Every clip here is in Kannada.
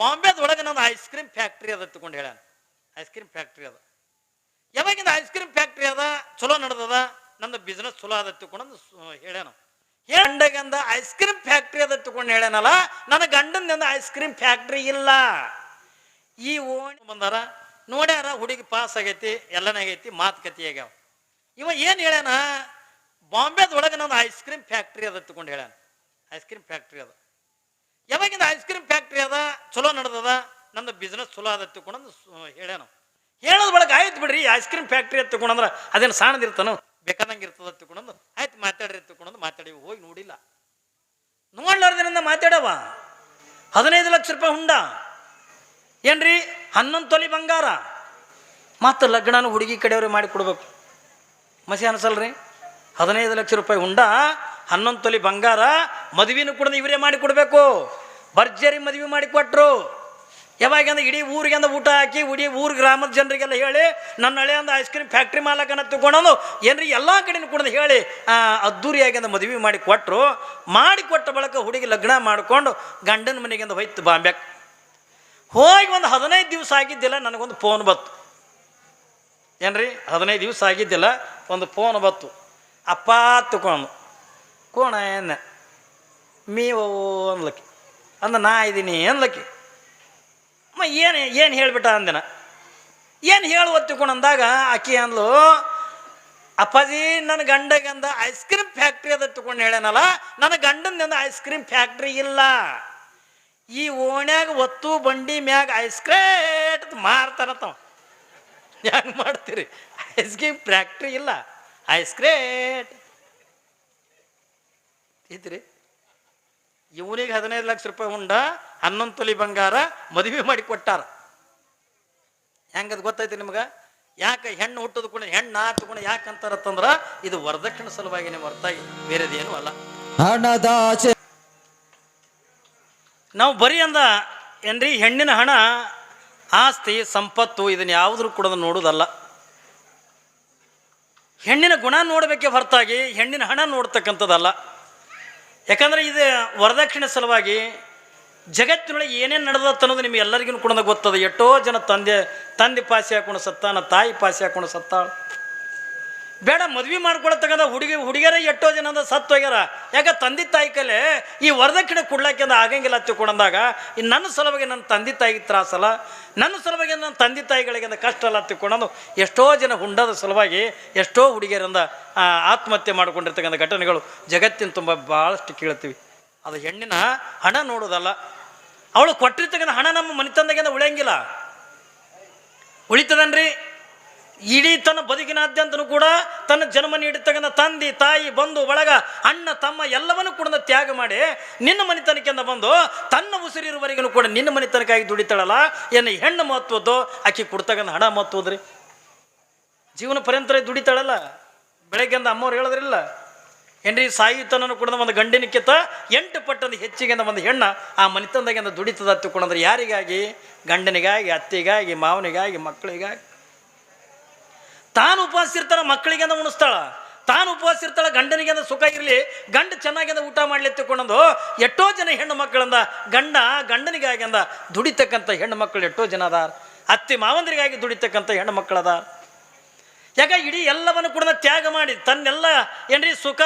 ಬಾಂಬೆದೊಳಗೆ ನಂದು ಐಸ್ ಕ್ರೀಮ್ ಫ್ಯಾಕ್ಟ್ರಿ ಅದ ತಗೊಂಡು ಹೇಳ್ಯಾನ. ಐಸ್ ಕ್ರೀಮ್ ಫ್ಯಾಕ್ಟ್ರಿ ಅದ. ಯಾವಾಗಿಂದ ಐಸ್ ಕ್ರೀಮ್ ಫ್ಯಾಕ್ಟ್ರಿ ಅದ? ಚಲೋ ನಡೆದದ? ನಂದು ಬಿಸ್ನೆಸ್ ಚಲೋ ಅದ ತಗೊಂಡು ಹೇಳ್ಯಾನ. ಗಂಡಗಂದ ಐಸ್ ಕ್ರೀಮ್ ಫ್ಯಾಕ್ಟ್ರಿ ಅದ ತಗೊಂಡು ಹೇಳ್ಯಾನಲ್ಲ, ನನ್ನ ಗಂಡನಿಂದ ಐಸ್ ಕ್ರೀಮ್ ಫ್ಯಾಕ್ಟ್ರಿ ಇಲ್ಲ. ಈ ಓಣಿ ಬಂದಾರ, ನೋಡ್ಯಾರ ಹುಡುಗಿ ಪಾಸ್ ಆಗೈತಿ ಎಲ್ಲನಾಗೈತಿ ಮಾತುಕತೆ ಆಗ್ಯಾವ. ಇವ ಏನು ಹೇಳ್ಯಾನ? ಬಾಂಬೆದೊಳಗೆ ನಂದು ಐಸ್ ಕ್ರೀಮ್ ಫ್ಯಾಕ್ಟ್ರಿ ಅದ ತಗೊಂಡು ಹೇಳ್ಯಾನ. ಐಸ್ ಕ್ರೀಮ್ ಫ್ಯಾಕ್ಟ್ರಿ ಅದ. ಯಾವಾಗಿಂದ ಐಸ್ ಕ್ರೀಮ್ ಫ್ಯಾಕ್ಟ್ರಿ ಅದ? ಚಲೋ ನಡೆದದ? ನಂದು ಬಿಸ್ನೆಸ್ ಚಲೋ ಅದ ತಗೊಂಡು ಹೇಳ್ಯಾನ. ಹೇಳೋದ್ ಬಳಕ ಆಯ್ತು ಬಿಡ್ರಿ ಐಸ್ ಕ್ರೀಮ್ ಫ್ಯಾಕ್ಟ್ರಿ ಅಂತ ತಗೊಂಡ್ರ ಅದೇನು ಸಾಣದಿರ್ತಾನು ಬೇಕಾದಂಗೆ ಇರ್ತದ ತಗೊಂಡು ಆಯ್ತು ಮಾತಾಡ್ರಿ ತಗೊಂಡು ಮಾತಾಡಿ ಹೋಗಿ ನೋಡಿಲ್ಲ. ನೋಡ್ಲಾರ್ದಿನಿಂದ ಮಾತಾಡವ? ಹದಿನೈದು ಲಕ್ಷ ರೂಪಾಯಿ ಹುಂಡ. ಏನ್ರಿ? ಹನ್ನೊಂದು ತೊಲಿ ಬಂಗಾರ. ಮತ್ತು ಲಗ್ನನ ಹುಡುಗಿ ಕಡೆಯವ್ರಿಗೆ ಮಾಡಿ ಕೊಡ್ಬೇಕು. ಮಸಿ ಅನ್ಸಲ್ರಿ? ಹದಿನೈದು ಲಕ್ಷ ರೂಪಾಯಿ ಹುಂಡ ಹನ್ನೊಂದು ತೊಲಿ ಬಂಗಾರ ಮದುವೆನೂ ಕೂಡ ಇವರೇ ಮಾಡಿ ಕೊಡಬೇಕು. ಭರ್ಜರಿ ಮದುವೆ ಮಾಡಿ ಕೊಟ್ಟರು ಯಾವಾಗಂದ್ರೆ ಇಡೀ ಊರಿಗೆಂದ ಊಟ ಹಾಕಿ ಇಡೀ ಊರು ಗ್ರಾಮದ ಜನರಿಗೆಲ್ಲ ಹೇಳಿ ನನ್ನ ಹಳೆ ಒಂದು ಐಸ್ ಕ್ರೀಮ್ ಫ್ಯಾಕ್ಟ್ರಿ ಮಾಲಕನ ತಗೊಂಡು ಏನ್ರಿ ಎಲ್ಲ ಕಡೆನೂ ಕೂಡ ಹೇಳಿ ಆ, ಅದ್ದೂರಿಯಾಗಿ ಅಂದ ಮದುವೆ ಮಾಡಿ ಕೊಟ್ಟರು ಮಾಡಿ ಕೊಟ್ಟ ಬಳಿಕ ಹುಡುಗಿ ಲಗ್ನ ಮಾಡಿಕೊಂಡು ಗಂಡನ ಮನೆಗೆ ಹೋಯ್ತು ಬಾಂಬ್ಯಾಕ್ ಹೋಗಿ ಒಂದು ಹದಿನೈದು ದಿವಸ ಆಗಿದ್ದಿಲ್ಲ ನನಗೊಂದು ಫೋನ್ ಬತ್ತು ಏನ್ರಿ ಹದಿನೈದು ದಿವಸ ಆಗಿದ್ದಿಲ್ಲ ಒಂದು ಫೋನ್ ಬತ್ತು ಅಪ್ಪ ತಗೊಂಡು ಕೋಣ ಏನ ಓ ಅನ್ಲಕ್ಕಿ ಅಂದ, ನಾ ಇದ್ದೀನಿ ಅನ್ಲಕ್ಕಿ ಮ ಏನು ಏನು ಹೇಳಿಬಿಟ್ಟ? ಅಂದಿನ. ಏನು ಹೇಳು ಒತ್ತಿಕೊಂಡು ಅಂದಾಗ ಆಕಿ ಅಂದ್ಲು, ಅಪ್ಪಾಜಿ ನನ್ನ ಗಂಡಗಂದ ಐಸ್ ಕ್ರೀಮ್ ಫ್ಯಾಕ್ಟ್ರಿ ಅದ ತಗೊಂಡು ಹೇಳ್ಯಾನಲ್ಲ ನನ್ನ ಗಂಡನಿಂದ ಐಸ್ ಕ್ರೀಮ್ ಫ್ಯಾಕ್ಟ್ರಿ ಇಲ್ಲ. ಈ ಓಣ್ಯಾಗ ಒತ್ತು ಬಂಡಿ ಮ್ಯಾಗ ಐಸ್ ಕ್ರೇಟ್ ಮಾರ್ತಾನತ್ತವ ಹೆಂಗೆ ಮಾಡ್ತೀರಿ? ಐಸ್ ಕ್ರೀಮ್ ಫ್ಯಾಕ್ಟ್ರಿ ಇಲ್ಲ. ಐಸ್ ಕ್ರೇಟ್ ಐತ್ರಿ ಇವನಿಗೆ ಹದಿನೈದು ಲಕ್ಷ ರೂಪಾಯಿ ಉಂಡ ಹನ್ನೊಂದು ತೊಲಿ ಬಂಗಾರ ಮದುವೆ ಮಾಡಿ ಕೊಟ್ಟಾರ. ಹೆಂಗದು ಗೊತ್ತೈತಿ ನಿಮ್ಗೆ? ಯಾಕೆ ಹೆಣ್ಣು ಹುಟ್ಟದ ಕೂಡ ಹೆಣ್ಣು ಆತ ಯಾಕೆ ಯಾಕಂತಾರತ್ತಂದ್ರ ಇದು ವರದಕ್ಷಿಣೆ ಸಲುವಾಗಿನೇ ಹೊರತಾಗಿ ಬೇರೆದೇನು ಅಲ್ಲ. ಹಣದಾಸೆ ನಾವು ಬರೀ ಅಂದ ಏನ್ರಿ ಹೆಣ್ಣಿನ ಹಣ ಆಸ್ತಿ ಸಂಪತ್ತು ಇದನ್ನ ಯಾವುದ್ರೂ ಕೂಡ ನೋಡೋದಲ್ಲ. ಹೆಣ್ಣಿನ ಗುಣ ನೋಡಬೇಕೆ ಹೊರತಾಗಿ ಹೆಣ್ಣಿನ ಹಣ ನೋಡ್ತಕ್ಕಂಥದ್ದಲ್ಲ. ಯಾಕಂದ್ರೆ ಇದು ವರದಕ್ಷಿಣೆ ಸಲುವಾಗಿ ಜಗತ್ತಿನೊಳಗೆ ಏನೇನು ನಡೆದತ್ತ ಅನ್ನೋದು ನಿಮ್ಗೆ ಎಲ್ಲರಿಗೂ ಕೂಡ ಗೊತ್ತದ. ಎಷ್ಟೋ ಜನ ತಂದೆ ತಂದೆ ಪಾಸಿ ಹಾಕೊಂಡು ಸತ್ತಾನ, ತಾಯಿ ಪಾಸಿ ಹಾಕೊಂಡು ಸತ್ತಾಳ. ಬೇಡ, ಮದ್ವೆ ಮಾಡ್ಕೊಳತಕ್ಕಂಥ ಹುಡುಗಿ ಹುಡುಗಿಯರ ಎಷ್ಟೋ ಜನ ಅಂದ ಸತ್ತು ಹೋಗ್ಯಾರ. ಯಾಕೆ ತಂದೆ ತಾಯಿ ಕಲೆ ಈ ವರದಕ್ಷಿಣೆ ಕೊಡ್ಲಾಕೆಂದ ಆಗಂಗಿಲ್ಲ ತಿಳ್ಕೊಂಡಂದಾಗ ಇನ್ನು ನನ್ನ ಸಲುವಾಗಿ ನನ್ನ ತಂದೆ ತಾಯಿಗೆ ತ್ರಾಸಲ್ಲ ನನ್ನ ಸಲುವಾಗಿ ನನ್ನ ತಂದೆ ತಾಯಿಗಳಿಗೆ ಕಷ್ಟ ಅಲ್ಲ ತಿಳ್ಕೊಂಡು ಎಷ್ಟೋ ಜನ ಹುಂಡದ ಸಲುವಾಗಿ ಎಷ್ಟೋ ಹುಡುಗಿಯರಿಂದ ಆತ್ಮಹತ್ಯೆ ಮಾಡ್ಕೊಂಡಿರ್ತಕ್ಕಂಥ ಘಟನೆಗಳು ಜಗತ್ತಿನ ತುಂಬ ಭಾಳಷ್ಟು ಕೇಳ್ತೀವಿ. ಅದು ಹೆಣ್ಣಿನ ಹಣ ನೋಡೋದಲ್ಲ. ಅವಳು ಕೊಟ್ಟಿರ್ತಕ್ಕಂಥ ಹಣ ನಮ್ಮ ಮನೆ ತಂದಾಗಿಂದ ಉಳಿಯಂಗಿಲ್ಲ. ಉಳಿತದನ್ರಿ? ಇಡೀ ತನ್ನ ಬದುಕಿನಾದ್ಯಂತನೂ ಕೂಡ ತನ್ನ ಜನ್ಮ ನೀಡಿರ್ತಕ್ಕಂಥ ತಂದೆ, ತಾಯಿ, ಬಂಧು, ಬಳಗ, ಅಣ್ಣ, ತಮ್ಮ ಎಲ್ಲವನ್ನು ಕೂಡ ತ್ಯಾಗ ಮಾಡಿ ನಿನ್ನ ಮನೆತನಕ್ಕಿಂದ ಬಂದು ತನ್ನ ಉಸಿರಿರುವವರೆಗೂ ಕೂಡ ನಿನ್ನ ಮನೆತನಕ್ಕಾಗಿ ದುಡಿತಾಳಲ್ಲ. ಏನು ಹೆಣ್ಣು ಮಹತ್ವದ್ದು, ಆಕೆ ಕೊಡ್ತಕ್ಕಂಥ ಹಣ ಮಹತ್ವದ್ರಿ ಜೀವನ ಪರ್ಯಂತರ ದುಡಿತಾಳಲ್ಲ? ಬೆಳಗ್ಗೆಂದ ಅಮ್ಮವ್ರು ಹೇಳಿದ್ರಿಲ್ಲ? ಹೆಂಡ್ರಿ ಸಾಯುತನನ್ನು ಕೂಡ ಒಂದು ಗಂಡಿನಕ್ಕಿಂತ ಎಂಟು ಪಟ್ಟದ ಹೆಚ್ಚಿಗೆ ಒಂದು ಹೆಣ್ಣ ಆ ಮನೆತಂದಾಗಿಂದ ದುಡಿತದ ತಿಳ್ಕೊಂಡ್ರೆ ಯಾರಿಗಾಗಿ? ಗಂಡನಿಗಾಗಿ, ಅತ್ತಿಗಾಗಿ, ಮಾವನಿಗಾಗಿ, ಮಕ್ಕಳಿಗಾಗಿ? ತಾನು ಉಪವಾಸ ಇರ್ತಾಳ ಮಕ್ಕಳಿಗೆ ಅಂದ ಉಣಿಸ್ತಾಳ. ತಾನು ಉಪವಾಸ ಇರ್ತಾಳ ಗಂಡನಿಗೆ ಅಂದ ಸುಖ ಇರಲಿ, ಗಂಡ ಚೆನ್ನಾಗಿ ಊಟ ಮಾಡಲಿ ತಿಳ್ಕೊಂಡಂದು, ಎಷ್ಟೋ ಜನ ಹೆಣ್ಣು ಮಕ್ಕಳಂದ, ಗಂಡ ಗಂಡನಿಗಾಗಿ ಅಂದ ದುಡಿತಕ್ಕಂಥ ಹೆಣ್ಣು ಮಕ್ಕಳು ಎಷ್ಟೋ ಜನ ಅದಾರ. ಅತ್ತೆ ಮಾವಂದರಿಗಾಗಿ ದುಡಿತಕ್ಕಂಥ ಹೆಣ್ಣು ಮಕ್ಕಳು ಅದಾರ. ಯಾಕ ಇಡೀ ಎಲ್ಲವನ್ನು ಕೂಡ ತ್ಯಾಗ ಮಾಡಿ, ತನ್ನೆಲ್ಲ, ಏನ್ರಿ ಸುಖ,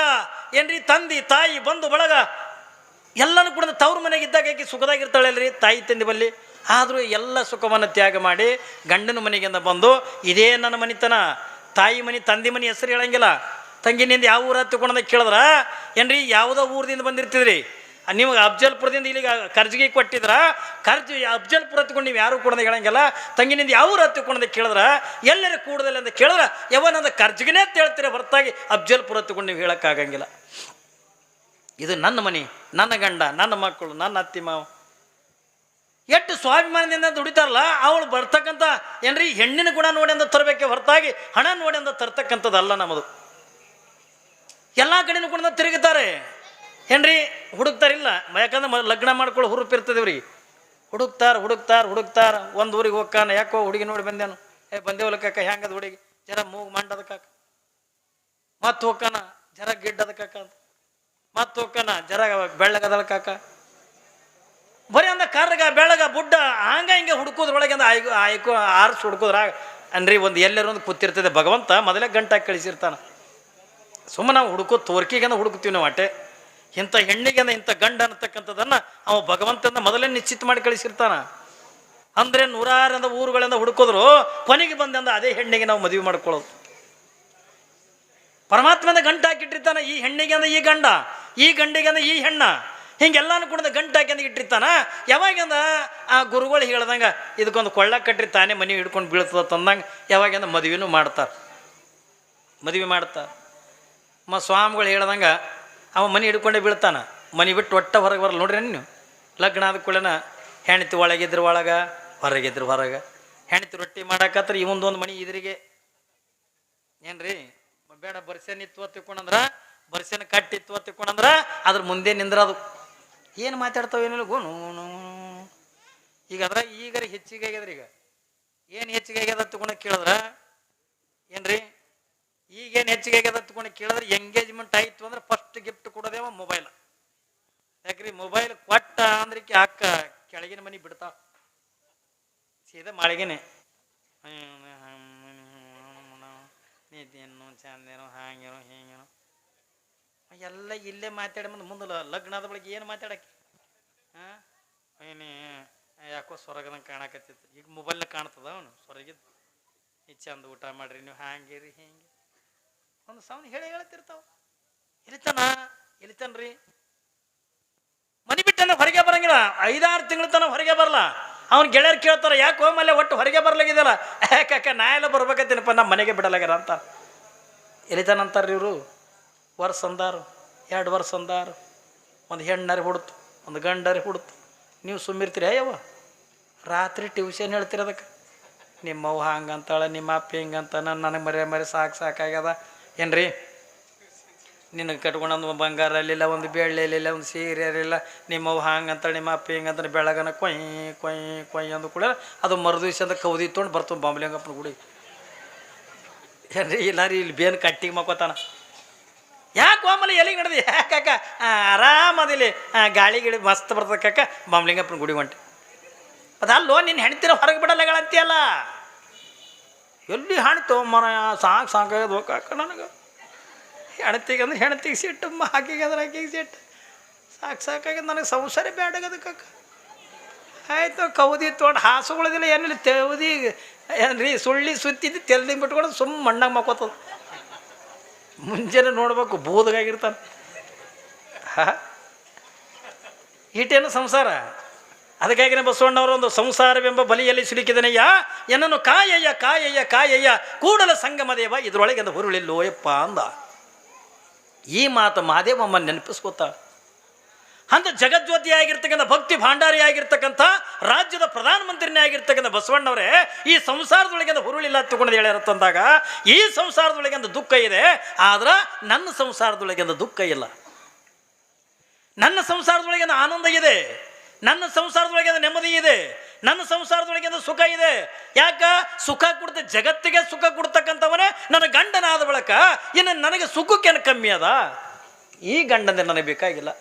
ಏನ್ರಿ ತಂದಿ, ತಾಯಿ, ಬಂಧು, ಬಳಗ, ಎಲ್ಲನೂ ಕೂಡ ತವ್ರ ಮನೆಗೆ ಇದ್ದಾಗ ಸುಖದಾಗಿರ್ತಾಳೆ ಅಲ್ರಿ ತಾಯಿ ತಂದೆ ಬಲ್ಲಿ. ಆದರೂ ಎಲ್ಲ ಸುಖವನ್ನು ತ್ಯಾಗ ಮಾಡಿ ಗಂಡನ ಮನೆಗಿಂದ ಬಂದು, ಇದೇ ನನ್ನ ಮನಿತನ. ತಾಯಿ ಮನೆ, ತಂದೆ ಮನೆ ಹೆಸರು ಹೇಳಂಗಿಲ್ಲ. ತಂಗಿನಿಂದ ಯಾವ ಊರ ತಿಳ್ಕೊಂಡ ಕೇಳಿದ್ರ? ಏನ್ರಿ, ಯಾವುದೋ ಊರದಿಂದ ಬಂದಿರ್ತಿದ್ರಿ. ನಿಮಗೆ ಅಫ್ಜಲ್ಪುರದಿಂದ ಇಲ್ಲಿಗೆ ಕರ್ಜಿಗೆ ಕೊಟ್ಟಿದ್ರ. ಕರ್ಜಿ ಅಫ್ಜಲ್ಪುರ ಹತ್ಕೊಂಡು ನೀವು ಯಾರು ಕೂಡ ಹೇಳಂಗಿಲ್ಲ. ತಂಗಿನಿಂದ ಯಾವ ಊರು ಹತ್ತಿಕೊಂಡ ಕೇಳಿದ್ರ? ಎಲ್ಲರ ಕೂಡದಲ್ಲಿ ಅಂತ ಕೇಳಿದ್ರ. ಯಾವನಂದ ಕರ್ಜಿಗೆನೇ ಅಂತ ಹೇಳ್ತೀರ ಹೊರತಾಗಿ ಅಫ್ಜಲ್ಪುರ ಹತ್ಕೊಂಡು ನೀವು ಹೇಳೋಕ್ಕಾಗಂಗಿಲ್ಲ ಇದು ನನ್ನ ಮನೆ, ನನ್ನ ಗಂಡ, ನನ್ನ ಮಕ್ಕಳು, ನನ್ನ ಅತ್ತಿ ಮಾವ. ಎಷ್ಟು ಸ್ವಾಭಿಮಾನದಿಂದ ದುಡಿತಾರಲ್ಲ, ಅವಳು ಬರ್ತಕ್ಕಂಥ ಏನ್ರಿ, ಹೆಣ್ಣಿನ ಗುಣ ನೋಡಿ ಅಂತ ತರಬೇಕೆ ಹೊರತಾಗಿ ಹಣ ನೋಡಿ ಅಂತ ತರ್ತಕ್ಕಂಥದ್ದಲ್ಲ ನಮ್ಮದು. ಎಲ್ಲ ಕಡೆನೂ ಕೂಡ ತಿರುಗುತ್ತಾರೆ ಏನ್ರಿ, ಹುಡುಕ್ತಾರಿಲ್ಲ. ಯಾಕಂದ್ರೆ ಲಗ್ನ ಮಾಡ್ಕೊಳ್ಳೋ ಹುರುಪಿರ್ತದೇವ್ರಿ ಹುಡುಕ್ತಾರೆ, ಹುಡುಕ್ತಾರ ಹುಡುಕ್ತಾರ. ಒಂದು ಊರಿಗೆ ಹೋಗ್ಕಾನ, ಯಾಕೋ ಹುಡುಗಿ ನೋಡಿ ಬಂದೇನು. ಏ, ಬಂದೇವಲ್ಲ ಕಾಕ ಹೆಂಗದ ಹುಡುಗಿ? ಜರ ಮೂಗು ಮಂಡದ ಕಾಕ. ಮತ್ತೆ ಹೋಗ್ಕಾನ, ಜರ ಗಿಡ್ಡದ ಕಾಕ ಅಂತ. ಮತ್ತೆ ಹೋಗ್ಕಾನ, ಜರ ಬೆಳ್ಳಗದಳ ಕಾಕ. ಬರೀ ಅಂದ ಕರ್ಗ ಬೆಳಗ ಬುಡ್ಡ, ಹಂಗ ಹಿಂಗೆ ಹುಡುಕೋದ್ರೊಳಗೆ ಅಂದ ಆಯ್ಕೊ ಆಯ್ಕೊ ಆರಿಸಿ ಹುಡುಕೋದ್ರಾಗ ಅನ್ರಿ ಒಂದು ಎಲ್ಲರೂ ಒಂದು ಕೂತಿರ್ತದೆ ಭಗವಂತ ಮೊದಲೇ ಗಂಟಾಗಿ ಕಳಿಸಿರ್ತಾನ. ಸುಮ್ಮನೆ ನಾವು ಹುಡುಕೋ ತೋರ್ಕಿಗೆಂದ ಹುಡುಕ್ತೀವಿ ನಾವು ಅಟೆ ಇಂಥ ಹೆಣ್ಣಿಗೆಂದ ಇಂಥ ಗಂಡ ಅನ್ನತಕ್ಕಂಥದ್ದನ್ನು ಅವ ಭಗವಂತನ ಮೊದಲೇ ನಿಶ್ಚಿತ ಮಾಡಿ ಕಳಿಸಿರ್ತಾನ. ಅಂದರೆ ನೂರಾರಿಂದ ಊರುಗಳಿಂದ ಹುಡುಕೋದ್ರು, ಕೊನೆಗೆ ಬಂದಂದ ಅದೇ ಹೆಣ್ಣಿಗೆ ನಾವು ಮದುವೆ ಮಾಡ್ಕೊಳ್ಳೋದು. ಪರಮಾತ್ಮನ ಗಂಟ ಹಾಕಿಟ್ಟಿರ್ತಾನ ಈ ಹೆಣ್ಣಿಗೆ ಅಂದ ಈ ಗಂಡ, ಈ ಗಂಡಿಗೆ ಅಂದ ಈ ಹೆಣ್ಣ. ಹಿಂಗೆಲ್ಲಾನು ಕೂಡ ಗಂಟು ಹಾಕಿ ಅಂದ ಇಟ್ಟಿರ್ತಾನ? ಯಾವಾಗಂದ ಆ ಗುರುಗಳು ಹೇಳ್ದಂಗೆ, ಇದಕ್ಕೊಂದು ಕೊಳ್ಳ ಕಟ್ಟಿರಿ ತಾನೇ ಮನೆ ಹಿಡ್ಕೊಂಡು ಬೀಳ್ತದ ತಂದಂಗೆ ಯಾವಾಗಂದ ಮದುವೆನೂ ಮಾಡ್ತಾರೆ. ಮದುವೆ ಮಾಡ್ತಾರೆ. ಮ ಸ್ವಾಮಿಗಳು ಹೇಳ್ದಂಗೆ, ಅವ ಮನೆ ಹಿಡ್ಕೊಂಡೇ ಬೀಳ್ತಾನ. ಮನೆ ಬಿಟ್ಟು ಒಟ್ಟ ಹೊರಗೆ ಬರಲ್ಲ ನೋಡ್ರಿ ನೀವು ಲಗ್ನ ಆದ ಕೂಡನ ಹೆಣ್ತಿ ಒಳಗಿದ್ರ ಒಳಗೆ, ಹೊರಗಿದ್ರು ಹೊರಗೆ. ಹೆಣ್ತಿ ರೊಟ್ಟಿ ಮಾಡಕತ್ರ ಇವಂದೊಂದು ಮನೆ ಇದ್ರಿಗೆ. ಏನ್ರಿ? ಬೇಡ ಬರ್ಸೇನಿತ್ತು ಬರ್ಸೇನ ಬರ್ಸೆನ ಕಟ್ಟಿತ್ತು ತಿಳ್ಕೊಂಡಂದ್ರ, ಅದ್ರ ಮುಂದೆ ನಿಂದ್ರದು. ಏನು ಮಾತಾಡ್ತಾವೆ ಏನಿಲ್ಲ ಗೋ ಈಗ ಅದ್ರ ಈಗ ಹೆಚ್ಚಿಗೆ ಆಗ್ಯದ್ರಿ ಈಗ ಏನು ಹೆಚ್ಚಿಗೆ ಆಗ್ಯದ ತಗೊಂಡು ಕೇಳಿದ್ರ ಏನ್ರಿ ಈಗೇನು ಹೆಚ್ಚಿಗೆ ಆಗ್ಯದ ತಗೊಂಡು ಕೇಳಿದ್ರೆ ಎಂಗೇಜ್ಮೆಂಟ್ ಆಯ್ತು ಅಂದ್ರೆ ಫಸ್ಟ್ ಗಿಫ್ಟ್ ಕೊಡೋದೇವ ಮೊಬೈಲ್ ಯಾಕ್ರಿ ಮೊಬೈಲ್ ಕೊಟ್ಟ ಅಂದ್ರೆ ಈಕಿ ಅಕ್ಕ ಕೆಳಗಿನ ಮನೆ ಬಿಡ್ತಾವ ಸೀದಾ ಮಾಳಿಗೆನೆ ನೀತಿಯನ್ನು ಚಂದೇನೋ ಹಾಂಗೇನೋ ಹೀಗೇನೋ ಎಲ್ಲ ಇಲ್ಲೇ ಮಾತಾಡಿ ಮುಂದೆ ಮುಂದೆ ಲಗ್ನ ಆದ ಬಳಿಕ ಏನು ಮಾತಾಡಕ್ಕೆ? ಹಾಂ ಏನೇ, ಯಾಕೋ ಸ್ವರ್ಗದಂಗೆ ಕಾಣಕತ್ತಿತ್ತು. ಈಗ ಮೊಬೈಲ್ನಾಗ ಕಾಣ್ತದ ಅವನು ಸ್ವರ್ಗಿದ್ದು ಈ ಚಂದ ಊಟ ಮಾಡ್ರಿ, ನೀವು ಹಾಂಗಿರಿ ಹಿಂಗೆ. ಒಂದು ಸಾವನ್ ಹೇಳಿ ಹೇಳ್ತಿರ್ತಾವ. ಎಲಿತಾನ ಎಲಿತಾನ್ರಿ ಮನಿ ಬಿಟ್ಟನ ಹೊರಗೆ ಬರಂಗಿಲ್ಲ. ಐದಾರು ತಿಂಗಳ ತನ ಹೊರಗೆ ಬರಲ್ಲ ಅವ್ನ ಗೆಳೆಯರು ಕೇಳ್ತಾರ, ಯಾಕೆ ಹೋಮಲ್ಲೇ ಒಟ್ಟು ಹೊರಗೆ ಬರ್ಲಾಗಿದೆಯಲ್ಲ? ಯಾಕಕ್ಕ ನಾ ಎಲ್ಲ ಬರ್ಬೇಕತ್ತೀನಪ್ಪ ನಮ್ಮ ಮನೆಗೆ ಬಿಡಲಾಗ್ಯಾರ ಅಂತ. ಎಲಿತಾನಂತಾರ್ರಿ ಇವರು? ವರ್ಷ ಅಂದಾರು, ಎರಡು ವರ್ಷ ಅಂದಾರು, ಒಂದು ಹೆಣ್ಣಾರಿ ಹುಡ್ತು ಒಂದು ಗಂಡರಿ ಹುಡ್ತು ನೀವು ಸುಮ್ಮಿರ್ತೀರಿ ಅಯ್ಯವ ರಾತ್ರಿ ಟ್ಯೂಷನ್ ಹೇಳ್ತೀರಿ ಅದಕ್ಕೆ. ನಿಮ್ಮವ್ವ ಹಂಗಂತಾಳೆ, ನಿಮ್ಮ ಅಪ್ಪ ಹಿಂಗಂತಾನ ನನಗೆ ಮರೆ ಮರೆ ಸಾಕು ಸಾಕಾಗ್ಯದ ಏನ್ರಿ? ನಿನಗೆ ಕಟ್ಕೊಂಡೊಂದು ಬಂಗಾರ ಇರಲಿಲ್ಲ ಒಂದು ಬೆಳ್ಳಿ ಇರಲಿಲ್ಲ ಒಂದು ಸೀರೆ ಇರಲಿಲ್ಲ ನಿಮ್ಮವ್ವ ಹಂಗಂತಾಳೆ, ನಿಮ್ಮ ಅಪ್ಪ ಹಿಂಗಂತಾನೆ ಬೆಳಗನ ಕೊಯ್ ಕೊಯ್ ಕೊಯ್ ಅಂದ ಕೂಡ ಅದು ಮರುದಿವ್ಸ ಅಂತ ಕೌದಿ ತೊಗೊಂಡು ಬರ್ತು ಬಾಂಬ್ಲಿಂಗಪ್ಪನ ಗುಡಿ ಏನ್ರಿ? ಇಲ್ಲ ರೀ, ಇಲ್ಲಿ ಬೇನ್ ಕಟ್ಟಿಗೆ ಮಕ್ಕೋತಾನ. ಯಾಕೆ ಆಮೇಲೆ ಎಲ್ಲಿಗೆ ಯಾಕೆ ಯಾಕಕ್ಕ ಆರಾಮದಿಲ್ಲಿ ಗಾಳಿ ಗಿಳಿ ಮಸ್ತ್ ಬರ್ತದೆ ಕಕ್ಕ ಬಾಂಬ್ಲಿಂಗಪ್ಪನ ಗುಡಿ ಹೊಂಟೆ. ಅದಲ್ಲೋ ನಿನ್ನ ಹೆಣ್ತಿರ ಹೊರಗೆ ಬಿಡಲ್ಲಗಳಂತೀಯಲ್ಲ ಎಲ್ಲಿ ಹಾಣ್ತು ಮರ, ಸಾಕು ಸಾಕಾಗದು ಕಾಕ ನನಗೆ? ಹೆಣ್ತಿಗೆ ಅಂದ್ರೆ ಹೆಣ್ತಿಗೆ ಸಿಟ್ಟು ಹಾಕಿಗೆ ಅಂದ್ರೆ ಹಾಕಿಗೆ ಸಿಟ್ಟು. ಸಾಕು ಸಾಕಾಗ್ಯದ ನನಗೆ ಸಂಸಾರ ಬೇಡಾಗದ ಕಾಕ. ಆಯಿತು, ಕೌದಿ ತೊಗೊಂಡು ಹಾಸುಗಳದಿಲ್ಲ ಏನಿಲ್ಲ ತೆವದಿ, ಏನ್ರಿ ಸುಳ್ಳಿ ಸುತ್ತಿದ್ದು ತೆಲ್ದಿ ಬಿಟ್ಕೊಂಡು ಸುಮ್ಮ ಮಣ್ಣಾಗ ಮಕ್ಕೋತದ. ಮುಂಜಾನೆ ನೋಡ್ಬೇಕು ಬೋಧಗಾಗಿರ್ತಾನೆ ಈಟೇನು ಸಂಸಾರ? ಅದಕ್ಕಾಗಿನೇ ಬಸವಣ್ಣವರು ಒಂದು ಸಂಸಾರವೆಂಬ ಬಲಿಯಲ್ಲಿ ಸಿಲುಕಿದನಯ್ಯ ಎನ್ನನ್ನು ಕಾಯಯ್ಯ ಕಾಯಯ್ಯ ಕಾಯಯ್ಯ, ಕೂಡಲ ಸಂಗಮದೇವ ಇದ್ರೊಳಗೆ ಯಪ್ಪ ಹುರುಳಿಲ್ಲೋಯಪ್ಪ ಅಂದ. ಈ ಮಾತು ಮಾದೇವಮ್ಮ ನೆನಪಿಸ್ಕೋತಾಳ. ಅಂತ ಜಗಜ್ಯೋತಿ ಆಗಿರ್ತಕ್ಕಂಥ ಭಕ್ತಿ ಭಾಂಡಾರಿ ಆಗಿರ್ತಕ್ಕಂಥ ರಾಜ್ಯದ ಪ್ರಧಾನಮಂತ್ರಿನೇ ಆಗಿರ್ತಕ್ಕಂಥ ಬಸವಣ್ಣವರೇ, ಈ ಸಂಸಾರದೊಳಗಿಂದ ಹುರುಳಿಲ್ಲ ತಗೊಂಡು ಹೇಳಿರತ್ತಂದಾಗ ತಂದಾಗ ಈ ಸಂಸಾರದೊಳಗಿಂದ ದುಃಖ ಇದೆ, ಆದ್ರೆ ನನ್ನ ಸಂಸಾರದೊಳಗಿಂದ ದುಃಖ ಇಲ್ಲ. ನನ್ನ ಸಂಸಾರದೊಳಗಿಂದ ಆನಂದ ಇದೆ, ನನ್ನ ಸಂಸಾರದೊಳಗಿಂದ ನೆಮ್ಮದಿ ಇದೆ, ನನ್ನ ಸಂಸಾರದೊಳಗಿಂದ ಸುಖ ಇದೆ. ಯಾಕ? ಸುಖ ಕೊಡ್ತ ಜಗತ್ತಿಗೆ ಸುಖ ಕೊಡ್ತಕ್ಕಂಥವನೇ ನನ್ನ ಗಂಡನಾದ ಬಳಕ, ಇನ್ನು ನನಗೆ ಸುಖಕ್ಕೇನು ಕಮ್ಮಿ ಅದ? ಈ ಗಂಡನೇ ನನಗೆ ಬೇಕಾಗಿಲ್ಲ.